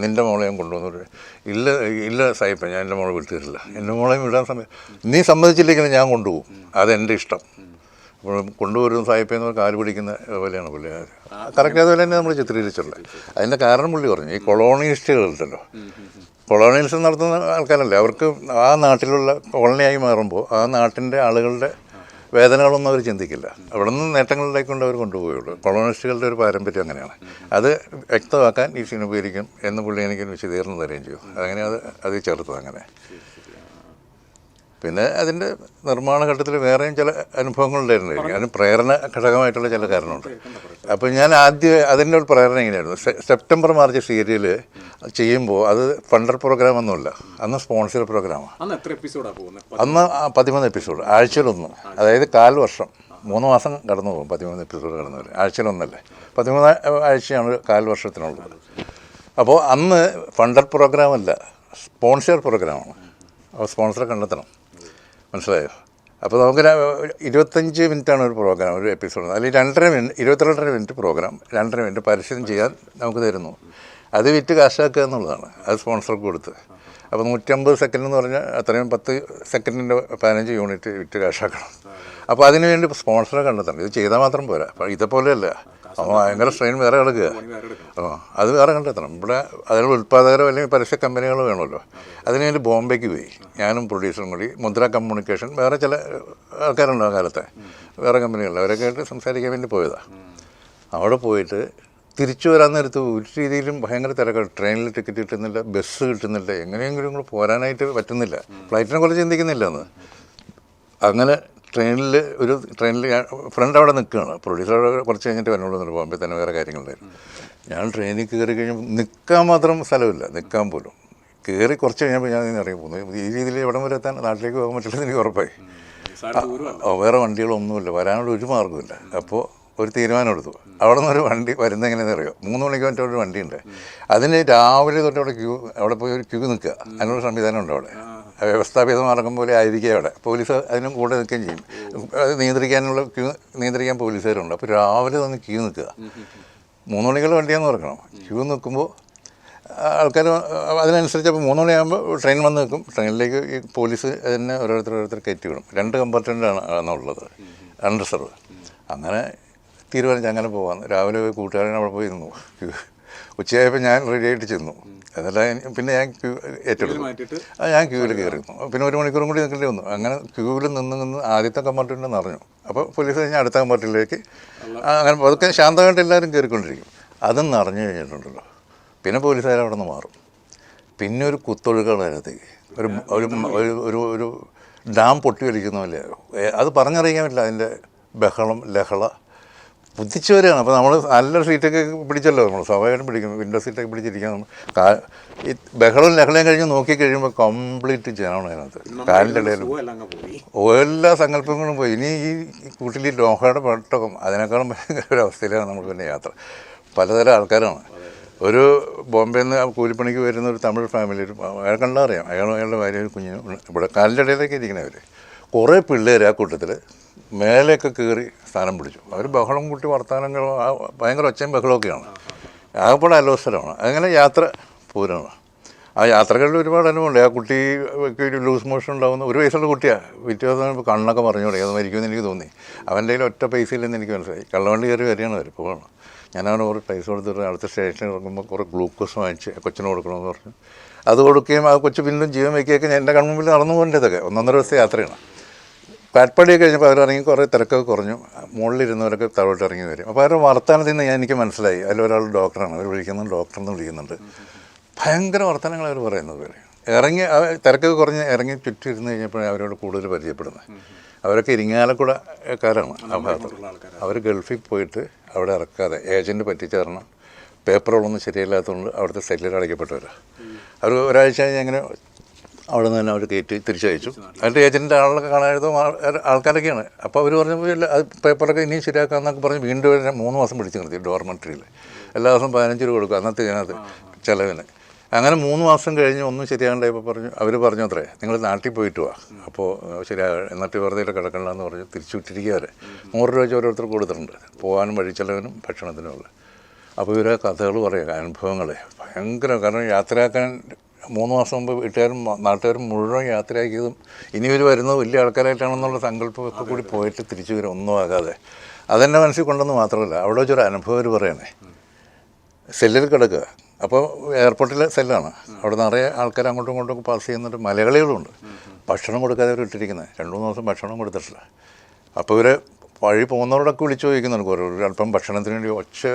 നിന്റെ മോളെ ഞാൻ കൊണ്ടുവന്നു. ഇല്ല ഇല്ല സായിപ്പ ഞാൻ എന്റെ മോളെ വിട്ടിട്ടില്ല എന്റെ മോളെയും വിടാൻ സമയം നീ സമ്മതിച്ചില്ലെങ്കിൽ ഞാൻ കൊണ്ടുപോകും. അതെന്റെ ഇഷ്ടം. അപ്പോൾ കൊണ്ടുവരുന്ന സായിപ്പെന്ന് കാൽ പിടിക്കുന്ന പോലെയാണ് പുള്ളിക്കാർ കറക്റ്റ് അതുപോലെ തന്നെ നമ്മൾ ചിത്രീകരിച്ചുള്ളത് അതിന്റെ കാരണം പുള്ളി പറഞ്ഞു ഈ കൊളോണിയിസ്റ്റുകളുണ്ടല്ലോ കൊളോണിയൽസ് നടത്തുന്ന ആൾക്കാരല്ലേ? അവർക്ക് ആ നാട്ടിലുള്ള കോളനിയായി മാറുമ്പോൾ ആ നാട്ടിന്റെ ആളുകളുടെ വേദനകളൊന്നും അവർ ചിന്തിക്കില്ല. അവിടെ നിന്ന് നേട്ടങ്ങളിലേക്കൊണ്ട് അവർ കൊണ്ടുപോയുള്ളൂ കൊളോണിസ്റ്റുകളുടെ ഒരു പാരമ്പര്യം അങ്ങനെയാണ്. അത് വ്യക്തമാക്കാൻ ഈ സിനിമ ഉപയോഗിക്കും എന്ന് പുള്ളി എനിക്ക് വിശദീകരണം തരുകയും ചെയ്യും അങ്ങനെ അത് അത് ചേർത്തത് അങ്ങനെ. പിന്നെ അതിന്റെ നിർമ്മാണ ഘട്ടത്തിൽ വേറെയും ചില അനുഭവങ്ങളുണ്ടായിരുന്നു. അതിന് പ്രേരണ ഘടകമായിട്ടുള്ള ചില കാരണമുണ്ട് അപ്പോൾ ഞാൻ ആദ്യം അതിന്റെ ഒരു പ്രേരണ എങ്ങനെയായിരുന്നു? സെപ്റ്റംബർ മാർച്ച് സീരിയൽ ചെയ്യുമ്പോൾ അത് ഫണ്ടർ പ്രോഗ്രാം ഒന്നുമില്ല. അന്ന് സ്പോൺസർ പ്രോഗ്രാമാണ് അന്ന് പതിമൂന്ന്. എപ്പിസോഡ്. ആഴ്ചയിലൊന്ന്. അതായത് കാൽ വർഷം. മൂന്ന് മാസം കടന്നു പോകും പതിമൂന്ന് എപ്പിസോഡ് കടന്നു വരും ആഴ്ചയിലൊന്നല്ലേ. പതിമൂന്ന് ആഴ്ചയാണ് കാൽ വർഷത്തിനുള്ളത്. അപ്പോൾ അന്ന് ഫണ്ടർ പ്രോഗ്രാമല്ല സ്പോൺസർ പ്രോഗ്രാമാണ്. അപ്പോൾ സ്പോൺസറെ കണ്ടെത്തണം. മനസ്സിലായോ? അപ്പോൾ നമുക്ക് ഇരുപത്തഞ്ച് മിനിറ്റാണ് ഒരു പ്രോഗ്രാം ഒരു എപ്പിസോഡ്. അതിൽ രണ്ടര മിനിറ്റ് ഇരുപത്തിരണ്ടര മിനിറ്റ് പ്രോഗ്രാം. രണ്ടര മിനിറ്റ് പരസ്യം ചെയ്യാൻ നമുക്ക് തരുന്നു. അത് വിറ്റ് കാശാക്കുക എന്നുള്ളതാണ്. അത് സ്പോൺസർക്ക് കൊടുത്ത്. അപ്പോൾ നൂറ്റമ്പത് സെക്കൻഡ് എന്ന് പറഞ്ഞാൽ അത്രയും പത്ത് സെക്കൻഡിന്റെ പതിനഞ്ച് യൂണിറ്റ് വിറ്റ് കാശാക്കണം. അപ്പോൾ അതിനുവേണ്ടി സ്പോൺസറെ കണ്ടെത്തണം. ഇത് ചെയ്താൽ മാത്രം പോരാ. അപ്പോൾ ഇതേപോലെയല്ല. ഭയങ്കര സ്ട്രെയിൻ വേറെ കിടക്കുക. ഓ അത് വേറെ കണ്ടെത്തണം ഇവിടെ അതിനുള്ള ഉൽപ്പാദകരോ അല്ലെങ്കിൽ പരസ്യ കമ്പനികളോ വേണമല്ലോ. അതിന് ഞാൻ ബോംബെക്ക് പോയി. ഞാനും പ്രൊഡ്യൂസറും കൂടി മുദ്ര കമ്മ്യൂണിക്കേഷൻ വേറെ ചില ആൾക്കാരുണ്ട് ആ കാലത്തെ. വേറെ കമ്പനികളിൽ. അവരൊക്കെ ആയിട്ട് സംസാരിക്കാൻ വേണ്ടി പോയതാണ് അവിടെ പോയിട്ട് തിരിച്ചു വരാൻ നേരത്ത് ഒരു രീതിയിലും ഭയങ്കര തിരക്കാണ് ട്രെയിനിൽ ടിക്കറ്റ് കിട്ടുന്നില്ല ബസ് കിട്ടുന്നില്ല എങ്ങനെയെങ്കിലും കൂടെ പോരാനായിട്ട് പറ്റുന്നില്ല. ഫ്ലൈറ്റിനെ കുറിച്ച് ചിന്തിക്കുന്നില്ല എന്ന് അങ്ങനെ ട്രെയിനിൽ ഒരു ട്രെയിനിൽ ഞാൻ ഫ്രണ്ട് അവിടെ നിൽക്കുകയാണ്. പ്രൊഡ്യൂസർ അവിടെ കുറച്ച് കഴിഞ്ഞിട്ട് വരണുള്ളൂ എന്ന് ബോംബെ തന്നെ വേറെ കാര്യങ്ങളുണ്ടായിരുന്നു. ഞാൻ ട്രെയിനിൽ കയറി കഴിഞ്ഞപ്പോൾ നിൽക്കാൻ മാത്രം സ്ഥലമില്ല. നിൽക്കാൻ പോലും. കയറി കുറച്ച് കഴിഞ്ഞപ്പോൾ ഞാൻ ഇറങ്ങി പോകുന്നു ഈ രീതിയിൽ ഇവിടം വരെ എത്താൻ നാട്ടിലേക്ക് പോകാൻ പറ്റില്ലെന്ന് എനിക്ക് ഉറപ്പായി. വേറെ വണ്ടികളൊന്നുമില്ല. വരാനുള്ള ഒരു മാർഗമില്ല അപ്പോൾ ഒരു തീരുമാനം എടുത്തു. അവിടെ നിന്ന് ഒരു വണ്ടി വരുന്ന എങ്ങനെയാണെന്ന് അറിയോ? മൂന്ന് മണിക്ക് മറ്റേ ഒരു വണ്ടിയുണ്ട്. അതിന് രാവിലെ തൊട്ട് അവിടെ ക്യൂ അവിടെ പോയി ഒരു ക്യൂ നിൽക്കുക. അതിനുള്ള സംവിധാനം ഉണ്ട് അവിടെ. വ്യവസ്ഥാപിത മാർഗം പോലെ ആയിരിക്കും അവിടെ. പോലീസ് അതിനും കൂടെ നിൽക്കുകയും ചെയ്യും. അത് നിയന്ത്രിക്കാനുള്ള ക്യൂ നിയന്ത്രിക്കാൻ പോലീസുകാരുണ്ട്. അപ്പോൾ രാവിലെ തന്നെ ക്യൂ നിൽക്കുക. മൂന്ന് മണിക്കുള്ള വണ്ടിയാന്ന് പറഞ്ഞണം ക്യൂ നിൽക്കുമ്പോൾ ആൾക്കാർ അതിനനുസരിച്ച് അപ്പോൾ മൂന്ന് മണിയാകുമ്പോൾ ട്രെയിൻ വന്ന് നിൽക്കും. ട്രെയിനിലേക്ക് ഈ പോലീസ് തന്നെ ഓരോരുത്തർ ഓരോരുത്തർ കയറ്റി വിടും. രണ്ട് കമ്പാർട്ട്മെന്റാണ് ആണുള്ളത് അൺറിസർവ് അങ്ങനെ തീരുമാനിച്ച് അങ്ങനെ പോകാമെന്ന് രാവിലെ പോയി കൂട്ടുകാരനെ അവിടെ പോയി നിന്നു ഉച്ചയായപ്പോൾ ഞാൻ റെഡി ആയിട്ട് ചെന്നു. എന്നിട്ട് പിന്നെ ഞാൻ ക്യൂ ഏറ്റെടുത്തു. ആ ഞാൻ ക്യൂവിൽ കയറിയിരുന്നു പിന്നെ ഒരു മണിക്കൂറും കൂടി നിൽക്കേണ്ടി വന്നു. അങ്ങനെ ക്യൂവിൽ നിന്ന് നിന്ന് ആദ്യത്തെ കമ്പാർട്ട്മെന്റ് നിറഞ്ഞു അപ്പോൾ പോലീസ് കഴിഞ്ഞ് അടുത്ത കമ്പാർട്ട്മെന്റിലേക്ക് അങ്ങനെ അതൊക്കെ ശാന്തമായിട്ട് എല്ലാവരും കയറിക്കൊണ്ടിരിക്കും അതും നിറഞ്ഞു കഴിഞ്ഞിട്ടുണ്ടല്ലോ. പിന്നെ പോലീസുകാർ അവിടെ നിന്ന് മാറും. പിന്നെ ഒരു കുത്തൊഴുക്കാണ് ഒരു ഒരു ഒരു ഒരു ഒരു ഡാം പൊട്ടി വലിക്കുന്ന പോലെ അത് പറഞ്ഞറിയിക്കാൻ പറ്റില്ല അതിന്റെ ബഹളം ലഹള. കുതിച്ചു വരികയാണ് അപ്പോൾ നമ്മൾ നല്ല സീറ്റൊക്കെ പിടിച്ചല്ലോ. നമ്മൾ സ്വാഭാവികമായിട്ടും പിടിക്കും. വിൻഡോ സീറ്റൊക്കെ പിടിച്ചിരിക്കാൻ കാ ഈ ബഹളവും ലഹളയും കഴിഞ്ഞ് നോക്കി കഴിയുമ്പോൾ കംപ്ലീറ്റ് ജനമാണ് അതിനകത്ത്. കാലിന്റെ ഇടയിലും. എല്ലാം സങ്കല്പങ്ങളും പോയി. ഇനി ഈ കൂട്ടിൽ ഈ ലോഹയുടെ പെട്ടകം അതിനേക്കാളും ഒരു അവസ്ഥയിലാണ് നമ്മൾ പിന്നെ യാത്ര. പലതരം ആൾക്കാരാണ്. ഒരു ബോംബെയിൽ നിന്ന് കൂലിപ്പണിക്ക് വരുന്ന ഒരു തമിഴ് ഫാമിലി ഒരു അയാൾ കണ്ടാൽ അറിയാം. അയാളും അയാളുടെ ഭാര്യ ഒരു കുഞ്ഞിനും ഇവിടെ കാലിന്റെ ഇടയിലേക്ക് ഇരിക്കണവർ കുറേ പിള്ളേർ ആ കൂട്ടത്തിൽ മേലെയൊക്കെ കയറി സ്ഥാനം പിടിച്ചു. അവർ ബഹളം കൂട്ടി വർത്തമാനങ്ങൾ ഭയങ്കര ഒച്ചയും ബഹളമൊക്കെയാണ് ആകപ്പാടെ അലോസരമാണ്. അങ്ങനെ യാത്ര പൂരമാണ് ആ യാത്രകളിൽ ഒരുപാട് അനുഭവമുണ്ട്. ആ കുട്ടി ഒരു ലൂസ് മോഷൻ ഉണ്ടാകുന്ന ഒരു വയസ്സുള്ള കുട്ടിയാണ് ദിവസം കണ്ണൊക്കെ പറഞ്ഞു തുടങ്ങി. അത് മരിക്കുമെന്ന് എനിക്ക് തോന്നി. അവന്റെ കയ്യിൽ ഒറ്റ പൈസ ഇല്ലെന്ന് എനിക്ക് മനസ്സിലായി. കള്ളവണ്ടി കയറി വരികയാണ് അവർ പോകണം അവന് കുറേ പൈസ കൊടുത്തിട്ട് അടുത്ത സ്റ്റേഷനിൽ ഇറങ്ങുമ്പോൾ കുറേ ഗ്ലൂക്കോസ് വാങ്ങിച്ച് കൊച്ചിന് കൊടുക്കണമെന്ന് പറഞ്ഞു. അത് കൊടുക്കുകയും ആ കൊച്ചു പിന്നും ജീവൻ വയ്ക്കുകയൊക്കെ എന്റെ കൺമുമ്പിൽ നടന്നു പോകേണ്ടതൊക്കെ. ഒന്നൊന്നര ദിവസത്തെ യാത്രയാണ്. കാറ്റ്പടി കഴിഞ്ഞപ്പോൾ അവരിറങ്ങി കുറേ തിരക്കൊക്കെ കുറഞ്ഞു. മുകളിലിരുന്നവരൊക്കെ താഴോട്ട് ഇറങ്ങി വരും. അപ്പോൾ അവരുടെ വർത്തമാനത്തിൽ നിന്ന് ഞാൻ എനിക്ക് മനസ്സിലായി. അതിലൊരാൾ ഡോക്ടറാണ്. അവർ വിളിക്കുന്നത് ഡോക്ടർ എന്ന് വിളിക്കുന്നുണ്ട്. ഭയങ്കര വർത്തമാനങ്ങൾ അവർ പറയുന്നത് പോലെ ഇറങ്ങി തിരക്കൊക്കെ കുറഞ്ഞ് ഇറങ്ങി ചുറ്റും ഇരുന്ന് കഴിഞ്ഞപ്പോഴേ അവരോട് കൂടുതൽ പരിചയപ്പെടുന്നത്. അവരൊക്കെ ഇരിങ്ങാലക്കുടക്കാരാണ് ആ ഭാഗത്ത്. അവർ ഗൾഫിൽ പോയിട്ട് അവിടെ ഇറക്കാതെ ഏജന്റ് പറ്റിച്ചേരണം പേപ്പറുകളൊന്നും ശരിയല്ലാത്തതുകൊണ്ട് അവിടുത്തെ സെല്ലിൽ അടയ്ക്കപ്പെട്ടവരാണ് അവർ ഒരാഴ്ച അങ്ങനെ അവിടെ നിന്ന് തന്നെ അവർ കയറ്റി തിരിച്ചയച്ചു. അതിന്റെ ഏജന്റ് ആളൊക്കെ കാണാതെ ആൾക്കാരൊക്കെയാണ്. അപ്പോൾ അവർ പറഞ്ഞപ്പോൾ എല്ലാ പേപ്പറൊക്കെ ഇനിയും ശരിയാക്കാമെന്നൊക്കെ പറഞ്ഞ് വീണ്ടും മൂന്ന് മാസം പിടിച്ച് നിർത്തി ഡോർമെട്രിയിൽ എല്ലാ ദിവസവും പതിനഞ്ച് രൂപ കൊടുക്കും അന്നത്തെ ഇതിനകത്ത് ചിലവിന്. അങ്ങനെ മൂന്ന് മാസം കഴിഞ്ഞ് ഒന്നും ശരിയാകണ്ടായപ്പോൾ പറഞ്ഞു അവർ പറഞ്ഞു അത്രേ നിങ്ങൾ നാട്ടിൽ പോയിട്ട് വാ. അപ്പോൾ ശരിയാ എന്നിട്ട് വെറുതെ കിടക്കണ്ടെന്ന് പറഞ്ഞ് തിരിച്ചു വിട്ടിരിക്കുക നൂറ് രൂപ ഓരോരുത്തർ കൊടുത്തിട്ടുണ്ട്. പോകാനും വഴിച്ചെലവിനും ഭക്ഷണത്തിനും ഉള്ള അപ്പോൾ ഇവരെ കഥകൾ പറയുക അനുഭവങ്ങളെ. ഭയങ്കര കാരണം യാത്രയാക്കാൻ മൂന്ന് മാസം മുമ്പ് വീട്ടുകാരും നാട്ടുകാരും മുഴുവൻ യാത്രയാക്കിയതും ഇനി ഇവർ വരുന്നത് വലിയ ആൾക്കാരായിട്ടാണെന്നുള്ള സങ്കല്പമൊക്കെ കൂടി പോയിട്ട് തിരിച്ചു വരും ഒന്നും ആകാതെ. അതെന്നെ മനസ്സിൽ കൊണ്ടെന്ന് മാത്രമല്ല അവിടെ വെച്ചൊരു അനുഭവം അവർ പറയണേ. സെല്ലിൽ കിടക്കുക. അപ്പോൾ എയർപോർട്ടിലെ സെല്ലാണ്. അവിടെ നിറയെ ആൾക്കാർ അങ്ങോട്ടും ഇങ്ങോട്ടും പാസ് ചെയ്യുന്നുണ്ട്. മലയാളികളുണ്ട് ഭക്ഷണം കൊടുക്കാതെ അവർ ഇട്ടിരിക്കുന്നത് രണ്ട് മൂന്ന് ദിവസം ഭക്ഷണം കൊടുത്തിട്ടില്ല. അപ്പോൾ ഇവർ വഴി പോകുന്നവരോടൊക്കെ വിളിച്ചു ചോദിക്കുന്നുണ്ട് കുറേ അല്പം ഭക്ഷണത്തിന് വേണ്ടി ഒച്ച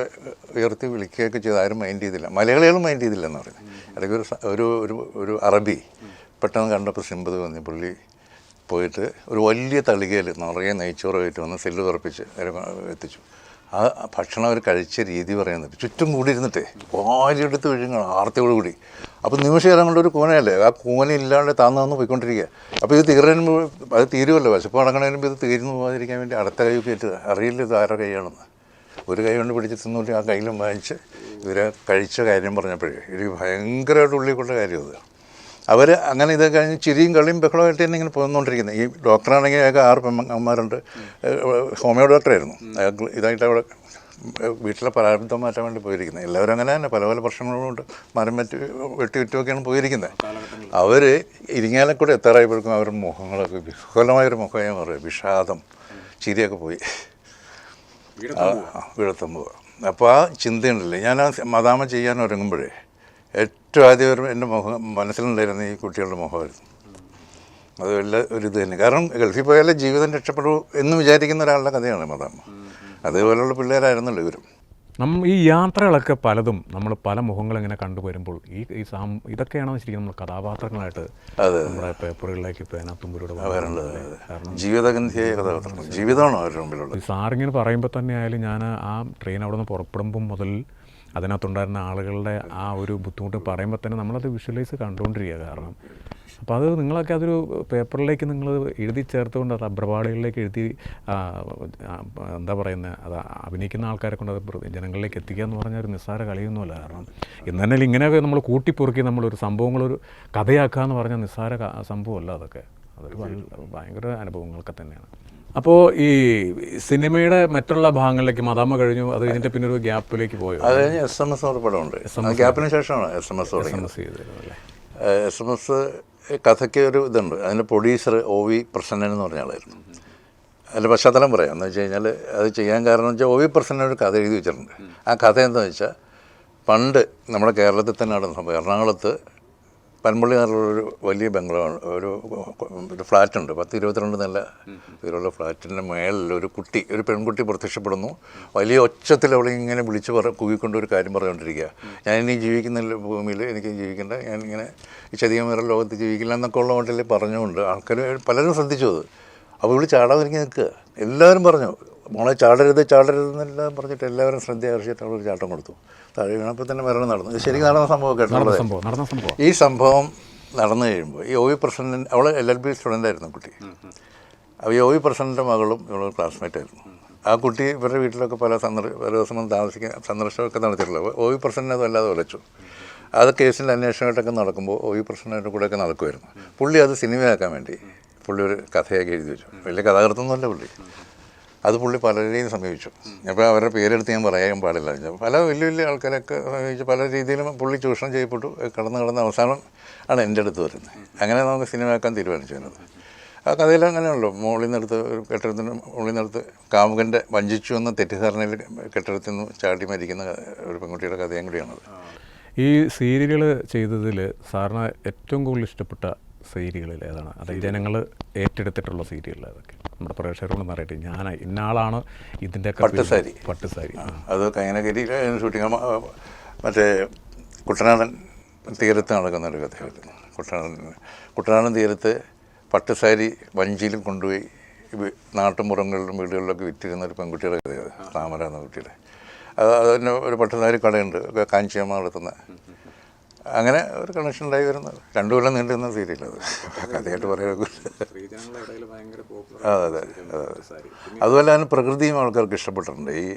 ഉയർത്തി വിളിക്കുകയൊക്കെ ചെയ്ത് ആരും മൈൻഡ് ചെയ്തില്ല. മലയാളികളും മൈൻഡ് ചെയ്തില്ല എന്ന് പറയുന്നത്. ഇടയ്ക്ക് ഒരു ഒരു ഒരു അറബി പെട്ടെന്ന് കണ്ടപ്പോൾ സിമ്പതി വന്നി പുള്ളി പോയിട്ട് ഒരു വലിയ തളികയിൽ നിറയെ നെയ്ച്ചോറായിട്ട് വന്ന് സെല്ല് തുറപ്പിച്ച് എത്തിച്ചു. ആ ഭക്ഷണം അവർ കഴിച്ച രീതി പറയുന്നത്. ചുറ്റും കൂടി ഇരുന്നിട്ടേ വാരിയെടുത്ത് വിഴുങ്ങണം ആർത്തിയോട് കൂടി. അപ്പോൾ നിമിഷം നേരം കൊണ്ട് ഒരു കൂനയല്ലേ ആ കൂന ഇല്ലാണ്ട് താന്ന് തന്നു പോയിക്കൊണ്ടിരിക്കുക. അപ്പോൾ ഇത് മുമ്പ് അത് തീരുമല്ലോ വിശപ്പ് അടങ്ങണതിന് ഇത് തീരുന്നു പോകാതിരിക്കാൻ വേണ്ടി അടുത്ത കൈ കയറ്റുക. അറിയില്ല ഇത് ആരുടെ കൈയാണെന്ന്. ഒരു കൈ കൊണ്ട് പിടിച്ച് തിന്നുകൊണ്ട് ആ കയ്യിലും വാങ്ങിച്ച് ഇവരെ കഴിച്ച കാര്യം പറഞ്ഞപ്പോഴേ. എനിക്ക് ഭയങ്കരമായിട്ട് ഉള്ളിൽ കൊണ്ട കാര്യം അത് അവർ അങ്ങനെ ഇത് കഴിഞ്ഞ് ചിരിയും കളിയും ബഹളമായിട്ട് തന്നെ ഇങ്ങനെ പോന്നുകൊണ്ടിരിക്കുന്നത് ഈ ഡോക്ടറാണെങ്കിൽ അയാൾക്ക് ആറ് പെമ്മന്മാരുണ്ട് ഹോമിയോ ഡോക്ടറായിരുന്നു. അയാൾക്ക് ഇതായിട്ട് അവിടെ വീട്ടിലെ പ്രാരബ്ധം മാറ്റാൻ വേണ്ടി പോയിരിക്കുന്നത് എല്ലാവരും അങ്ങനെ തന്നെ പല പല പ്രശ്നങ്ങളുമുണ്ട് മരം വെറ്റി വെട്ടി വിറ്റുമൊക്കെയാണ് പോയിരിക്കുന്നത് അവർ ഇരിങ്ങാലക്കൂടെ എത്താറായപ്പോഴേക്കും അവരുടെ മുഖങ്ങളൊക്കെ വിഫലമായൊരു മുഖമായി മാറുക വിഷാദം. ചിരിയൊക്കെ പോയി. വീഴത്തുമ്പോൾ അപ്പോൾ ആ ചിന്തയുണ്ടല്ലേ. ഞാൻ ആ മദാമ ചെയ്യാൻ ഒരുങ്ങുമ്പോഴേ ഏറ്റവും ആദ്യം എന്റെ മുഖം മനസ്സിലുണ്ടായിരുന്ന ഈ കുട്ടികളുടെ മുഖമായിരുന്നു. അത് വല്ല ഒരു ഇത് തന്നെ. കാരണം ഗൾഫിൽ പോയാലേ ജീവിതം രക്ഷപ്പെടൂ എന്ന് വിചാരിക്കുന്ന ഒരാളുടെ കഥയാണ് മദാമ അതേപോലെയുള്ള പിള്ളേരായിരുന്നല്ലോ ഇവരും. നമ്മ ഈ യാത്രകളൊക്കെ പലതും നമ്മൾ പല മുഖങ്ങൾ ഇങ്ങനെ കണ്ടുവരുമ്പോൾ ഈ ഈ സാം ഇതൊക്കെയാണോ ശരിക്കും നമ്മൾ കഥാപാത്രങ്ങളായിട്ട് നമ്മുടെ പേപ്പറുകളിലേക്ക് പേനത്തുമ്പിലൂടെ ജീവിതഗന്ധിയായ കഥാപാത്രങ്ങൾ. ജീവിതമാണോ അവരുടെ മുമ്പിലുള്ളത്? സാറിങ്ങനെ പറയുമ്പോൾ തന്നെ ആയാലും ഞാൻ ആ ട്രെയിൻ അവിടെ നിന്ന് പുറപ്പെടുമ്പം മുതൽ അതിനകത്തുണ്ടായിരുന്ന ആളുകളുടെ ആ ഒരു ബുദ്ധിമുട്ട് പറയുമ്പോൾ തന്നെ നമ്മളത് വിഷ്വലൈസ് കണ്ടുകൊണ്ടിരിക്കുക കാരണം അപ്പോൾ അത് നിങ്ങളൊക്കെ അതൊരു പേപ്പറിലേക്ക് നിങ്ങൾ എഴുതി ചേർത്തുകൊണ്ട് അത് അബ്രപാടുകളിലേക്ക് എഴുതി എന്താ പറയുന്നത് അത് അഭിനയിക്കുന്ന ആൾക്കാരെ കൊണ്ട് അത് ജനങ്ങളിലേക്ക് എത്തിക്കുക എന്ന് പറഞ്ഞാൽ ഒരു നിസ്സാര കളിയൊന്നുമല്ല. കാരണം ഇന്ന് തന്നെ ഇങ്ങനെയൊക്കെ നമ്മൾ കൂട്ടിപ്പൊറുക്കി നമ്മളൊരു സംഭവങ്ങളൊരു കഥയാക്കുക എന്ന് പറഞ്ഞാൽ നിസ്സാര സംഭവമല്ല അതൊക്കെ. അതൊരു ഭയങ്കര അനുഭവങ്ങളൊക്കെ തന്നെയാണ്. അപ്പോൾ ഈ സിനിമയുടെ മറ്റുള്ള ഭാഗങ്ങളിലേക്ക് മതാമ കഴിഞ്ഞു. അത് കഴിഞ്ഞിട്ട് പിന്നെ ഒരു ഗ്യാപ്പിലേക്ക് പോയോ? അത് കഴിഞ്ഞ് എസ് എം എസ് പടമുണ്ട്. ഗ്യാപ്പിന് ശേഷമാണ് എസ് എം എസ് എസ് ചെയ്തിരുന്നു അല്ലേ? എസ് എം എസ് കഥയ്ക്ക് ഒരു ഇതുണ്ട്. അതിന്റെ പ്രൊഡ്യൂസർ ഒ വി പ്രസന്നൻ എന്ന് പറഞ്ഞ ആളായിരുന്നു. അതിന്റെ പശ്ചാത്തലം പറയാം. എന്ന് വെച്ച് കഴിഞ്ഞാൽ അത് ചെയ്യാൻ കാരണം വെച്ചാൽ ഒ വി പ്രസന്നൻ ഒരു കഥ എഴുതി വെച്ചിട്ടുണ്ട്. ആ കഥ എന്താണെന്ന് വെച്ചാൽ പണ്ട് നമ്മുടെ കേരളത്തിൽ തന്നെ നടന്ന സംഭവം. എറണാകുളത്ത് പൻപള്ളി ഒരു വലിയ ബംഗ്ലാവാണ് ഒരു ഒരു ഫ്ലാറ്റ് ഉണ്ട് പത്ത് ഇരുപത്തിരണ്ട് നല്ല ഇതിലുള്ള ഫ്ലാറ്റിന്റെ മേളിൽ ഒരു കുട്ടി ഒരു പെൺകുട്ടി പ്രത്യക്ഷപ്പെടുന്നു. വലിയ ഒച്ചത്തിൽ അവളെ ഇങ്ങനെ വിളിച്ച് പറ കൂവിക്കൊണ്ട് ഒരു കാര്യം പറഞ്ഞുകൊണ്ടിരിക്കുക. ഞാൻ ഇനി ജീവിക്കുന്ന ഭൂമിയിൽ എനിക്ക് ജീവിക്കേണ്ട. ഞാൻ ഇങ്ങനെ ഈ ചതിയമേറെ ലോകത്ത് ജീവിക്കില്ല എന്നൊക്കെ ഉള്ള മട്ടിൽ പറഞ്ഞുകൊണ്ട് ആൾക്കാർ പലരും ശ്രദ്ധിച്ചു അത്. അപ്പോൾ ഇവിടെ ചാടാതിരിക്കി നിൽക്കുക. എല്ലാവരും പറഞ്ഞു മോളെ ചാടരുത് ചാടരുത് എന്നെല്ലാം പറഞ്ഞിട്ട് എല്ലാവരും ശ്രദ്ധ ആകർഷിച്ചിട്ട് അവൾ ചാട്ടം കൊടുത്തു. താഴെ വീണപ്പോൾ തന്നെ മരണം നടന്നു. ഇത് ശരിക്കും നടന്ന സംഭവം കേട്ടോ ഈ സംഭവം നടന്നു കഴിയുമ്പോൾ ഈ ഒ വി പ്രസിഡന്റ് അവൾ എൽ എൽ ബി സ്റ്റുഡന്റ് ആയിരുന്നു കുട്ടി. അപ്പോൾ ഈ ഒ വി പ്രസിഡന്റെ മകളും ഇവളൊരു ക്ലാസ്മേറ്റ് ആയിരുന്നു. ആ കുട്ടി ഇവരുടെ വീട്ടിലൊക്കെ പല സന്ദർ പല ദിവസം വന്ന് താമസിക്കാൻ സന്ദർശനമൊക്കെ നടത്തിയിട്ടുള്ളത്. ഒ വി പ്രസിഡന്റ് അതല്ലാതെ ഒലച്ചു ഉലച്ചു. അത് കേസിന്റെ അന്വേഷണമായിട്ടൊക്കെ നടക്കുമ്പോൾ ഒ വി പ്രസിഡന്റിന്റെ കൂടെയൊക്കെ നടക്കുമായിരുന്നു പുള്ളി അത് സിനിമയാക്കാൻ വേണ്ടി പുള്ളി ഒരു കഥയൊക്കെ എഴുതി വെച്ചു. വലിയ കഥാകൃത്തൊന്നുമല്ല പുള്ളി. അത് പുള്ളി പലരെയും സമീപിച്ചു. അപ്പോൾ അവരുടെ പേരെടുത്ത് ഞാൻ പറയാൻ പാടില്ല. പല വലിയ വലിയ ആൾക്കാരൊക്കെ സമീപിച്ച് പല രീതിയിലും പുള്ളി ചൂഷണം ചെയ്യപ്പെട്ടു. കടന്ന് കടന്ന് അവസാനം ആണ് എന്റെ അടുത്ത് വരുന്നത്. അങ്ങനെ നമുക്ക് സിനിമയാക്കാൻ തീരുമാനിച്ചു വരുന്നത്. ആ കഥയിൽ അങ്ങനെയുള്ളൂ. മുകളിൽ നിന്നെടുത്ത് ഒരു കെട്ടിടത്തിന് മുകളിൽ നിന്നെടുത്ത് കാമുകന്റെ വഞ്ചിച്ചു എന്ന തെറ്റിദ്ധാരണയിൽ കെട്ടിടത്തിൽ നിന്ന് ചാടി മരിക്കുന്ന ഒരു പെൺകുട്ടിയുടെ കഥയും കൂടിയാണത്. ഈ സീരിയലുകൾ ചെയ്തതിൽ സാറിന് ഏറ്റവും കൂടുതൽ ഇഷ്ടപ്പെട്ട സീരിയലുകൾ ഏതാണ്? അത് ജനങ്ങൾ ഏറ്റെടുത്തിട്ടുള്ള സീരിയലിൽ ഏതൊക്കെ? നമ്മുടെ പ്രേക്ഷകരോട് അറിയട്ടെ ഞാൻ ഇന്നാളാണ് ഇതിന്റെ പട്ടുസാരി. പട്ടുസാരി. അത് കൈനഗിരിയിലെ ഷൂട്ടിങ് മറ്റേ കുട്ടനാടൻ തീരത്ത് നടക്കുന്ന ഒരു കഥയായിരുന്നു കുട്ടനാടൻ കുട്ടനാടൻ തീരത്ത് പട്ടുസാരി വഞ്ചിയിലും കൊണ്ടുപോയി നാട്ടുമ്പുറങ്ങളിലും വീടുകളിലൊക്കെ വിറ്റിരുന്ന ഒരു പെൺകുട്ടിയുടെ കഥയാണ് താമര എന്ന കുട്ടിയുടെ. അത് അതിന് ഒരു പട്ടുസാരി കടയുണ്ട്. കാഞ്ചിയമ്മ നടത്തുന്ന. അങ്ങനെ ഒരു കണക്ഷൻ ഉണ്ടായി വരുന്നത് രണ്ടു കൊല്ലം നീണ്ടുന്ന സീരിയൽ അത്. കഥയായിട്ട് പറയാൻ അതെ അതെ അതെ അതെ. അതുപോലെ തന്നെ പ്രകൃതിയും ആൾക്കാർക്ക് ഇഷ്ടപ്പെട്ടിട്ടുണ്ട്. ഈ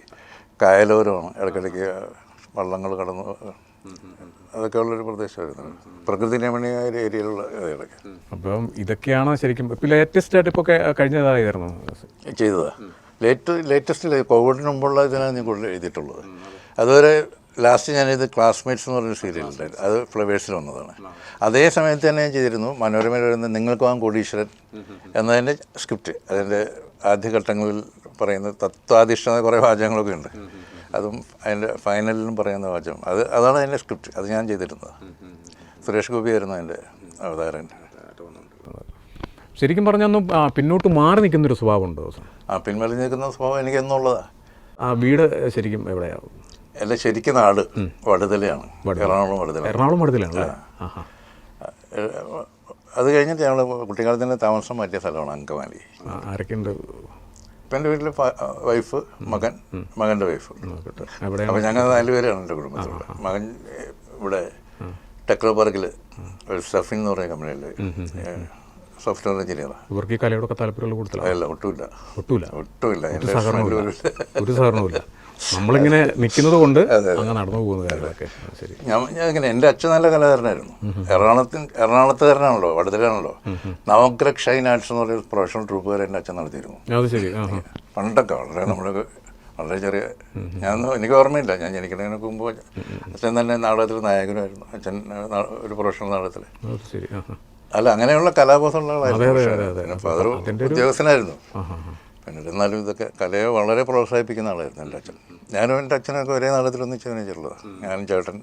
കായലോരമാണ്. ഇടയ്ക്കിടയ്ക്ക് വള്ളങ്ങൾ കടന്നു അതൊക്കെ ഉള്ളൊരു പ്രദേശമായിരുന്നു പ്രകൃതി രമണീയമായ ഒരു ഏരിയയിലുള്ള കഥകളൊക്കെ അപ്പം ഇതൊക്കെയാണ് ശരിക്കും ഇപ്പം ലേറ്റസ്റ്റ് ആയിട്ട് ഇപ്പോൾ കഴിഞ്ഞതായിരുന്നു. ചെയ്തതാ. ലേറ്റ് ലേറ്റസ്റ്റ് കോവിഡിന് മുമ്പുള്ള ഇതിനാണ് ഞാൻ കൂടുതൽ എഴുതിയിട്ടുള്ളത്. അതുവരെ ലാസ്റ്റ് ഞാനിത് ക്ലാസ്മേറ്റ്സ് എന്ന് പറഞ്ഞൊരു സീരിയൽ ഉണ്ടായിരുന്നു അത് ഫ്ലവേഴ്സിൽ വന്നതാണ്. അതേ സമയത്ത് തന്നെ ഞാൻ ചെയ്തിരുന്നു മനോരമയിൽ വരുന്ന നിങ്ങൾക്ക് വാങ്ങും കോടീശ്വരൻ എന്നതിന്റെ സ്ക്രിപ്റ്റ്. അതിന്റെ ആദ്യഘട്ടങ്ങളിൽ പറയുന്ന തത്വാധിഷ്ഠിത കുറേ വാചകങ്ങളൊക്കെ ഉണ്ട്. അതും അതിന്റെ ഫൈനലിലും പറയുന്ന വാചകം. അത് അതാണ് അതിന്റെ സ്ക്രിപ്റ്റ്. അത് ഞാൻ ചെയ്തിരുന്നത്. സുരേഷ് ഗോപി ആയിരുന്നു അതിന്റെ അവതാരൻ ശരിക്കും പറഞ്ഞൊന്നും ഒന്നും പിന്നോട്ട് മാറി നിൽക്കുന്നൊരു സ്വഭാവമുണ്ടോ ഉണ്ടോ ആ പിൻവലിഞ്ഞ് നിൽക്കുന്ന സ്വഭാവം എനിക്ക് എന്നുള്ളതാണ് ആ വീട് ശരിക്കും എവിടെയാണ് എന്റെ ശരിക്കും നാട് വടുതലയാണ്. എറണാകുളം വടുതല. എറണാകുളം വടുതലാണ് അത് കഴിഞ്ഞിട്ട് ഞങ്ങൾ കുട്ടിക്കാലത്ത് തന്നെ താമസം മാറ്റിയ സ്ഥലമാണ് അങ്കമാലി. ആരൊക്കെയുണ്ട്? ഇപ്പം എന്റെ വീട്ടിൽ വൈഫ് മകൻ മകന്റെ വൈഫ്. അപ്പം ഞങ്ങൾ നാല് പേരാണ് എന്റെ കുടുംബത്തിലുള്ള മകൻ ഇവിടെ ടെക്നോ പാർക്കിൽ ഒരു സഫിൻ എന്ന് പറയുന്ന കമ്പനിയിൽ സോഫ്റ്റ്വെയർ എഞ്ചിനീയറാണ് ഇവർക്ക് ഈ കലയോടൊക്കെ താല്പര്യമുള്ള കൂടുതലാണ്? അല്ല ഒട്ടുമില്ല. ഒട്ടുമില്ല. ഒട്ടുമില്ല. സഹകരണമില്ല ഒരു സഹകരണവുമില്ല. നമ്മളിങ്ങനെ നിൽക്കുന്നത് കൊണ്ട് അങ്ങനെ നടന്നു പോകുന്ന കാര്യങ്ങളൊക്കെ. ആ, ശരി. ഞാൻ ഞാൻ ഇങ്ങനെ എന്റെ അച്ഛൻ നല്ല കലാകാരനായിരുന്നു. എറണാകുളത്തിന് എറണാകുളത്തുകാരനാണല്ലോ വടുതലാണല്ലോ നവഗ്ര ഷൈൻ ആർട്സ് എന്ന് പറയുന്ന പ്രൊഫഷണൽ ട്രൂപ്പുകാരെ എന്റെ അച്ഛൻ നടത്തിയിരുന്നു. അത് ശരി. പണ്ടൊക്കെ വളരെ നമ്മുടെ വളരെ ചെറിയ ഞാൻ എനിക്ക് ഓർമ്മയില്ല. ഞാൻ ജനിക്കുന്നതിന് മുമ്പ് അച്ഛൻ തന്നെ നാടകത്തിൽ നായകനായിരുന്നു അച്ഛൻ ഒരു പ്രൊഫഷണൽ നാടകത്തിൽ. അല്ല അങ്ങനെയുള്ള കലാബോധമുള്ള ആളായിരുന്നു അതെ, പക്ഷേ. അതെ, അതെ. പിന്നെ ഫാദർ ഉദ്യോഗസ്ഥനായിരുന്നു. എന്നാലും ഇതൊക്കെ കലയെ വളരെ പ്രോത്സാഹിപ്പിക്കുന്ന ആളായിരുന്നു എന്റെ അച്ഛൻ. ഞാനും എന്റെ അച്ഛനൊക്കെ ഒരേ നാളത്തിൽ ഒന്നിച്ച് അഭിനയിച്ചിട്ടുള്ളത്. ഞാനും ചേട്ടൻ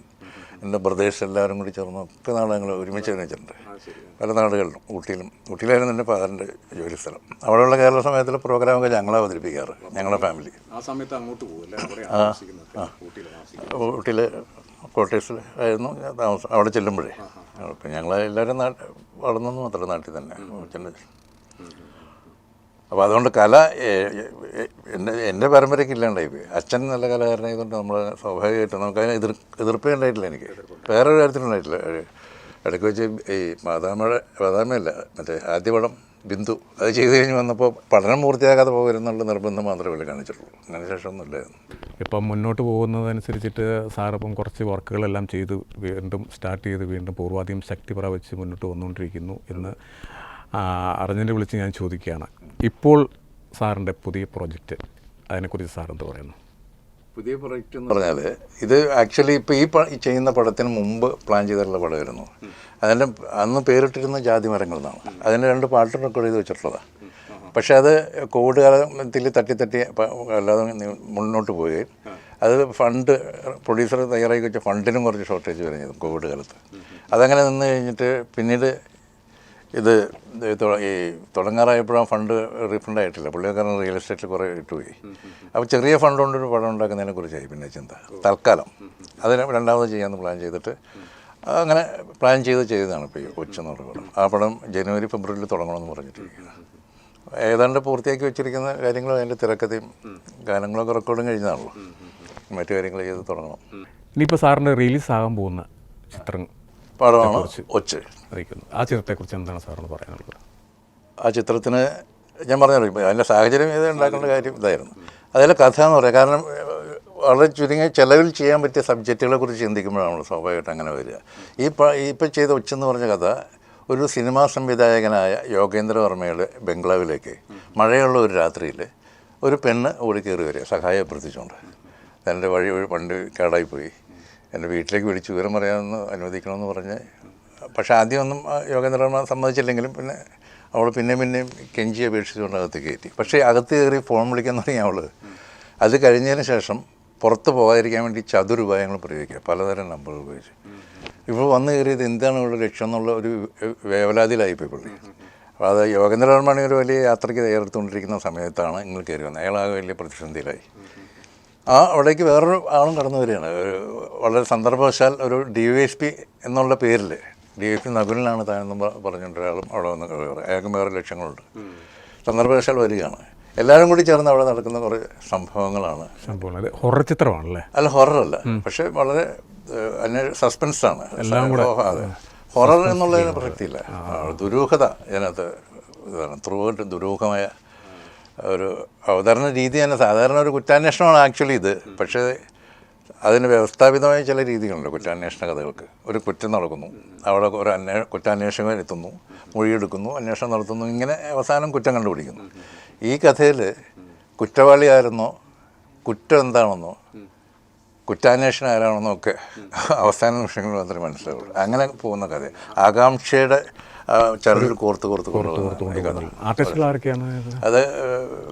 എന്റെ ബ്രദേഴ്സ് എല്ലാവരും കൂടി ചേർന്ന് ഒക്കെ നാടകങ്ങൾ ഒരുമിച്ച് അഭിനയിച്ചിട്ടുണ്ട്. പല നാടുകളിലും ഊട്ടിയിലും. ഊട്ടിയിലായിരുന്നു എന്റെ ഫാദറിന്റെ ജോലി സ്ഥലം അവിടെയുള്ള കേരള സമയത്തിലെ പ്രോഗ്രാമൊക്കെ ഞങ്ങൾ അവതരിപ്പിക്കാറ് ഞങ്ങളുടെ ഫാമിലി. ആ സമയത്ത് അങ്ങോട്ട് പോകുമല്ലേ ഊട്ടിയിൽ ക്വാർട്ടേഴ്സിൽ ആയിരുന്നു താമസം. അവിടെ ചെല്ലുമ്പോഴേ. അപ്പം ഞങ്ങൾ എല്ലാവരും വളർന്നു വളർന്നെന്ന് മാത്രം നാട്ടിൽ തന്നെ. അച്ഛന്റെ അപ്പോൾ അതുകൊണ്ട് കല എന്റെ എന്റെ പരമ്പരയ്ക്ക് ഇല്ലാണ്ടായി പോയി. അച്ഛൻ നല്ല കലാകാരനായതുകൊണ്ട് നമ്മൾ സ്വാഭാവികമായിട്ടും നമുക്ക് അതിന് എതിർ എതിർപ്പേ ഉണ്ടായിട്ടില്ല എനിക്ക്. വേറൊരു കാര്യത്തിലുണ്ടായിട്ടില്ല ഇടയ്ക്ക് വെച്ച് ഈ ബാദാമയുടെ ബാദാമയല്ല മറ്റേ ആദ്യ പടം ബിന്ദു അത് ചെയ്ത് കഴിഞ്ഞ് വന്നപ്പോൾ പഠനം പൂർത്തിയാകാതെ പോകരുന്നുള്ള നിർബന്ധം മാത്രമേ പുള്ളി കാണിച്ചിട്ടുള്ളൂ. അതിന് ശേഷമൊന്നുമില്ലായിരുന്നു ഇപ്പം മുന്നോട്ട് പോകുന്നതനുസരിച്ചിട്ട് സാറിപ്പം കുറച്ച് വർക്കുകളെല്ലാം ചെയ്ത് വീണ്ടും സ്റ്റാർട്ട് ചെയ്ത് വീണ്ടും പൂർവാധികം ശക്തി പ്രാപിച്ച് മുന്നോട്ട് വന്നുകൊണ്ടിരിക്കുന്നു എന്ന് അറിഞ്ഞിട്ട് വിളിച്ച് ഞാൻ ചോദിക്കുകയാണ്. ഇപ്പോൾ സാറിന്റെ പുതിയ പ്രോജക്റ്റ് അതിനെക്കുറിച്ച് സാർ എന്ത് പറയുന്നു? പുതിയ പ്രൊജക്റ്റ് എന്ന് പറഞ്ഞാൽ ഇത് ആക്ച്വലി ഇപ്പോൾ ഈ ചെയ്യുന്ന പടത്തിന് മുമ്പ് പ്ലാൻ ചെയ്തിട്ടുള്ള പടമായിരുന്നു. അതിന്റെ അന്ന് പേരിട്ടിരുന്ന ജാതി മരങ്ങൾ എന്നാണ് അതിന് രണ്ട് പാട്ട് റെക്കോർഡ് ചെയ്ത് വെച്ചിട്ടുള്ളതാണ് പക്ഷേ അത് കോവിഡ് കാലത്തിൽ തട്ടി തട്ടി അല്ലാതെ മുന്നോട്ട് പോവുകയും അത് ഫണ്ട് പ്രൊഡ്യൂസർ തയ്യാറാക്കി വെച്ച ഫണ്ടിനും കുറച്ച് ഷോർട്ടേജ് വരുന്നത് കോവിഡ് കാലത്ത് അതങ്ങനെ നിന്ന് കഴിഞ്ഞിട്ട് പിന്നീട് ഇത് ഈ തുടങ്ങാറായപ്പോഴും ഫണ്ട് റീഫണ്ട് ആയിട്ടില്ല. പുള്ളിക്കാരൻ റിയൽ എസ്റ്റേറ്റിൽ കുറേ ഇട്ടുപോയി. അപ്പോൾ ചെറിയ ഫണ്ട് കൊണ്ടൊരു പടം ഉണ്ടാക്കുന്നതിനെ കുറിച്ചായി പിന്നെ ചിന്ത. തൽക്കാലം. അതിന് രണ്ടാമത് ചെയ്യാമെന്ന് പ്ലാൻ ചെയ്തിട്ട് അങ്ങനെ പ്ലാൻ ചെയ്ത് ചെയ്തതാണ് ഇപ്പോൾ ഈ കൊച്ചെന്നുള്ള പടം. ആ പടം ജനുവരി ഫെബ്രുവരിയിൽ തുടങ്ങണമെന്ന് പറഞ്ഞിട്ടിരിക്കുകയാണ് ഏതാണ്ട് പൂർത്തിയാക്കി വെച്ചിരിക്കുന്ന കാര്യങ്ങളും അതിന്റെ തിരക്കഥയും ഗാനങ്ങളൊക്കെ റെക്കോർഡും കഴിഞ്ഞതാണല്ലോ. മറ്റു കാര്യങ്ങൾ ചെയ്ത് തുടങ്ങണം. ഇനിയിപ്പോൾ സാറിന്റെ റിലീസ് ആകാൻ പോകുന്ന ചിത്രം പടമാണ് ഒച്ച്. അറിയിക്കുന്നു. ആ ചിത്രത്തെക്കുറിച്ച് എന്താണ് സാറിന് പറയാനുള്ളത് ആ ചിത്രത്തിന് ഞാൻ പറഞ്ഞല്ലോ ഇപ്പോൾ അതിന്റെ സാഹചര്യം ഇത് ഉണ്ടാക്കേണ്ട കാര്യം ഇതായിരുന്നു. അതിലെ കഥ എന്ന് പറയാം. കാരണം വളരെ ചുരുങ്ങിയ ചിലവിൽ ചെയ്യാൻ പറ്റിയ സബ്ജക്റ്റുകളെ കുറിച്ച് ചിന്തിക്കുമ്പോഴാണ് നമ്മൾ സ്വാഭാവികമായിട്ട് അങ്ങനെ വരിക. ഈ ഇപ്പം ചെയ്ത ഉച്ചെന്ന് പറഞ്ഞ കഥ ഒരു സിനിമാ സംവിധായകനായ യോഗേന്ദ്ര വർമ്മയുടെ ബംഗ്ലാവിലേക്ക് മഴയുള്ള ഒരു രാത്രിയിൽ ഒരു പെണ്ണ് ഓടിക്കേറി വരിക സഹായം അഭ്യർത്ഥിച്ചുകൊണ്ട്. തന്റെ വഴി വഴി പണ്ട് കേടായിപ്പോയി. എന്റെ വീട്ടിലേക്ക് വിളിച്ച് വിവരം പറയാമെന്ന് അനുവദിക്കണമെന്ന് പറഞ്ഞ്. പക്ഷേ ആദ്യമൊന്നും യോഗേന്ദ്രമ സമ്മതിച്ചില്ലെങ്കിലും പിന്നെ അവൾ പിന്നെ പിന്നെയും കെഞ്ചി അപേക്ഷിച്ചുകൊണ്ട് അകത്ത് കയറ്റി. പക്ഷേ അകത്ത് കയറി ഫോൺ വിളിക്കാൻ തുടങ്ങി അവൾ അത് കഴിഞ്ഞതിന് ശേഷം പുറത്ത് പോകാതിരിക്കാൻ വേണ്ടി ചതുരുപായങ്ങൾ പ്രയോഗിക്കുക. പലതരം നമ്പറുകൾ ഉപയോഗിച്ച്. ഇപ്പോൾ വന്നു കയറിയത് എന്താണ് ഇവിടെ ലക്ഷ്യം എന്നുള്ള ഒരു വേവലാതിയിലായിപ്പോയി പുള്ളി. അപ്പോൾ അത് യോഗേന്ദ്രവർമ്മണി ഒരു വലിയ യാത്രയ്ക്ക് തയ്യാറെടുത്തുകൊണ്ടിരിക്കുന്ന സമയത്താണ് നിങ്ങൾ കയറി വന്നത്. അയാളാകെ വലിയ പ്രതിസന്ധിയിലായി. ആ അവിടേക്ക് വേറൊരു ആളും കടന്നു വരികയാണ്. വളരെ സന്ദർഭവശാൽ ഒരു ഡി വൈ എസ് പി എന്നുള്ള പേരിൽ ഡി പി നകുലിനാണ് താനെന്നും പറഞ്ഞിട്ടൊരാളും അവിടെ വന്ന് അയാൾക്കും വേറെ ലക്ഷ്യങ്ങളുണ്ട് സന്ദർഭവശാൽ വരികയാണ്. എല്ലാവരും കൂടി ചേർന്ന് അവിടെ നടക്കുന്ന കുറേ സംഭവങ്ങളാണ്. സംഭവങ്ങൾ ഹൊറർ ചിത്രമാണല്ലേ? അല്ല ഹൊററല്ല പക്ഷേ വളരെ അതിന് സസ്പെൻസാണ് എല്ലാം കൂടെ. അതെ. ഹൊറർ എന്നുള്ളതിന് പ്രസക്തിയില്ല. ദുരൂഹത. ഇതിനകത്ത് ഇതാണ് ത്രൂ ദുരൂഹമായ ഒരു അവതരണ രീതി തന്നെ സാധാരണ ഒരു കുറ്റാന്വേഷണമാണ് ആക്ച്വലി ഇത്. പക്ഷേ അതിന് വ്യവസ്ഥാപിതമായ ചില രീതികളുണ്ട് കുറ്റാന്വേഷണ കഥകൾക്ക്. ഒരു കുറ്റം നടക്കുന്നു. അവിടെ ഒരു അന്വേ കുറ്റാന്വേഷകൻ എത്തുന്നു മൊഴിയെടുക്കുന്നു അന്വേഷണം നടത്തുന്നു ഇങ്ങനെ അവസാനം കുറ്റം കണ്ടുപിടിക്കുന്നു. ഈ കഥയിൽ കുറ്റവാളി ആരെന്നോ കുറ്റം എന്താണെന്നോ കുറ്റാന്വേഷണം ആരാണെന്നോ ഒക്കെ അവസാന നിമിഷങ്ങളിൽ മാത്രമേ മനസ്സിലാവുള്ളൂ. അങ്ങനെ പോകുന്ന കഥ ആകാംക്ഷയുടെ ചരടിൽ കോർത്ത് കോർത്ത് ആർട്ടിസ്റ്റുകൾ ആരൊക്കെയാണ്? അത്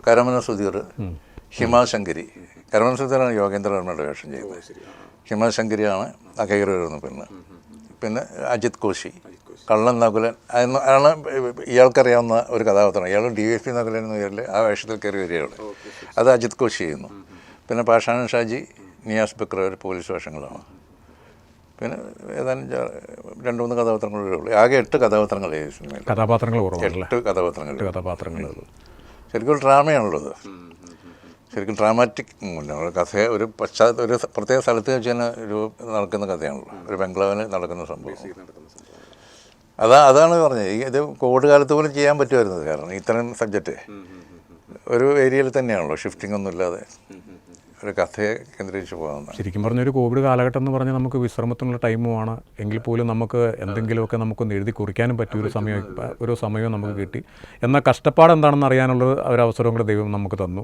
കരമന സുധീർ ഹിമാശങ്കരി കരമന സുധീറാണ് യോഗേന്ദ്ര വർമ്മയുടെ വേഷം ചെയ്തത്. ഹിമാശങ്കരിയാണ് ആ. കയറി വരുന്ന പെണ്ണ് പിന്നെ. അജിത് കോശി. കള്ളൻ നകുലൻ. അയാളാണ് ആണ് ഇയാൾക്കറിയാവുന്ന ഒരു കഥാപാത്രമാണ് ഇയാൾ ഡി എഫ് പി നകുലൻ എന്ന പേരിൽ ആ വേഷത്തിൽ കയറി വരികയാണ്. അത് അജിത് കോശി ചെയ്യുന്നു. പിന്നെ പാഷാനൻ ഷാജി നിയാസ് ബക്ര ഒരു പോലീസ് വേഷങ്ങളാണ്. പിന്നെ ഏതാനും രണ്ടു മൂന്ന് കഥാപാത്രങ്ങളേ ഉള്ളൂ. ആകെ എട്ട് കഥാപാത്രങ്ങളേ ഈ സിനിമയിൽ. കഥാപാത്രങ്ങൾ കുറവാണല്ലേ? എട്ട് കഥാപാത്രങ്ങൾ. എട്ട് കഥാപാത്രങ്ങൾ. ശരിക്കും ഒരു ഡ്രാമയാണുള്ളത്. ശരിക്കും ഡ്രാമാറ്റിക് ഒരു കഥ ഒരു പശ്ചാത്ത ഒരു പ്രത്യേക സ്ഥലത്ത് വെച്ച് തന്നെ ഒരു നടക്കുന്ന കഥയാണല്ലോ ഒരു ബംഗ്ലാവിന് നടക്കുന്ന സംഭവം. അതാ അതാണ് പറഞ്ഞത്. ഈ ഇത് കോവിഡ് കാലത്ത് പോലും ചെയ്യാൻ പറ്റുമായിരുന്നത്. കാരണം ഇത്തരം സബ്ജക്റ്റ്. ഒരു ഏരിയയിൽ തന്നെയാണല്ലോ ഷിഫ്റ്റിംഗ് ഒന്നും ഇല്ലാതെ. ഒരു കഥയെ കേന്ദ്രീകരിച്ച് പോകുന്നത് ശരിക്കും പറഞ്ഞ ഒരു കോവിഡ് കാലഘട്ടം എന്ന് പറഞ്ഞാൽ നമുക്ക് വിശ്രമത്തിനുള്ള ടൈമുമാണ് എങ്കിൽ പോലും നമുക്ക് എന്തെങ്കിലുമൊക്കെ നമുക്കൊന്ന് എഴുതി കുറിക്കാനും പറ്റിയ ഒരു സമയം ഒരു സമയവും നമുക്ക് കിട്ടി. എന്നാൽ കഷ്ടപ്പാട് എന്താണെന്ന് അറിയാനുള്ള ഒരു അവസരവും കൂടെ ദൈവം നമുക്ക് തന്നു.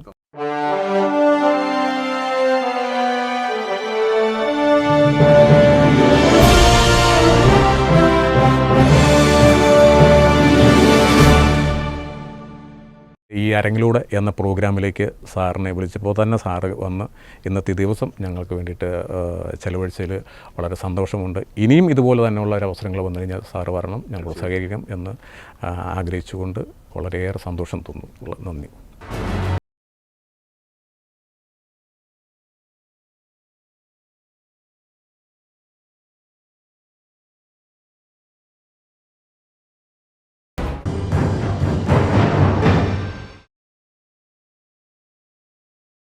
ഈ അരങ്ങിലൂടെ എന്ന പ്രോഗ്രാമിലേക്ക് സാറിനെ വിളിച്ചപ്പോൾ തന്നെ സാറ് വന്ന് ഇന്നത്തെ ദിവസം ഞങ്ങൾക്ക് വേണ്ടിയിട്ട് ചെലവഴിച്ചതിൽ വളരെ സന്തോഷമുണ്ട്. ഇനിയും ഇതുപോലെ തന്നെയുള്ള ഒരു അവസരങ്ങൾ വന്നു കഴിഞ്ഞാൽ സാറ് വരണം. ഞങ്ങൾ സഹകരിക്കാം എന്ന് ആഗ്രഹിച്ചുകൊണ്ട് വളരെയേറെ സന്തോഷം തോന്നുന്നു. നന്ദി.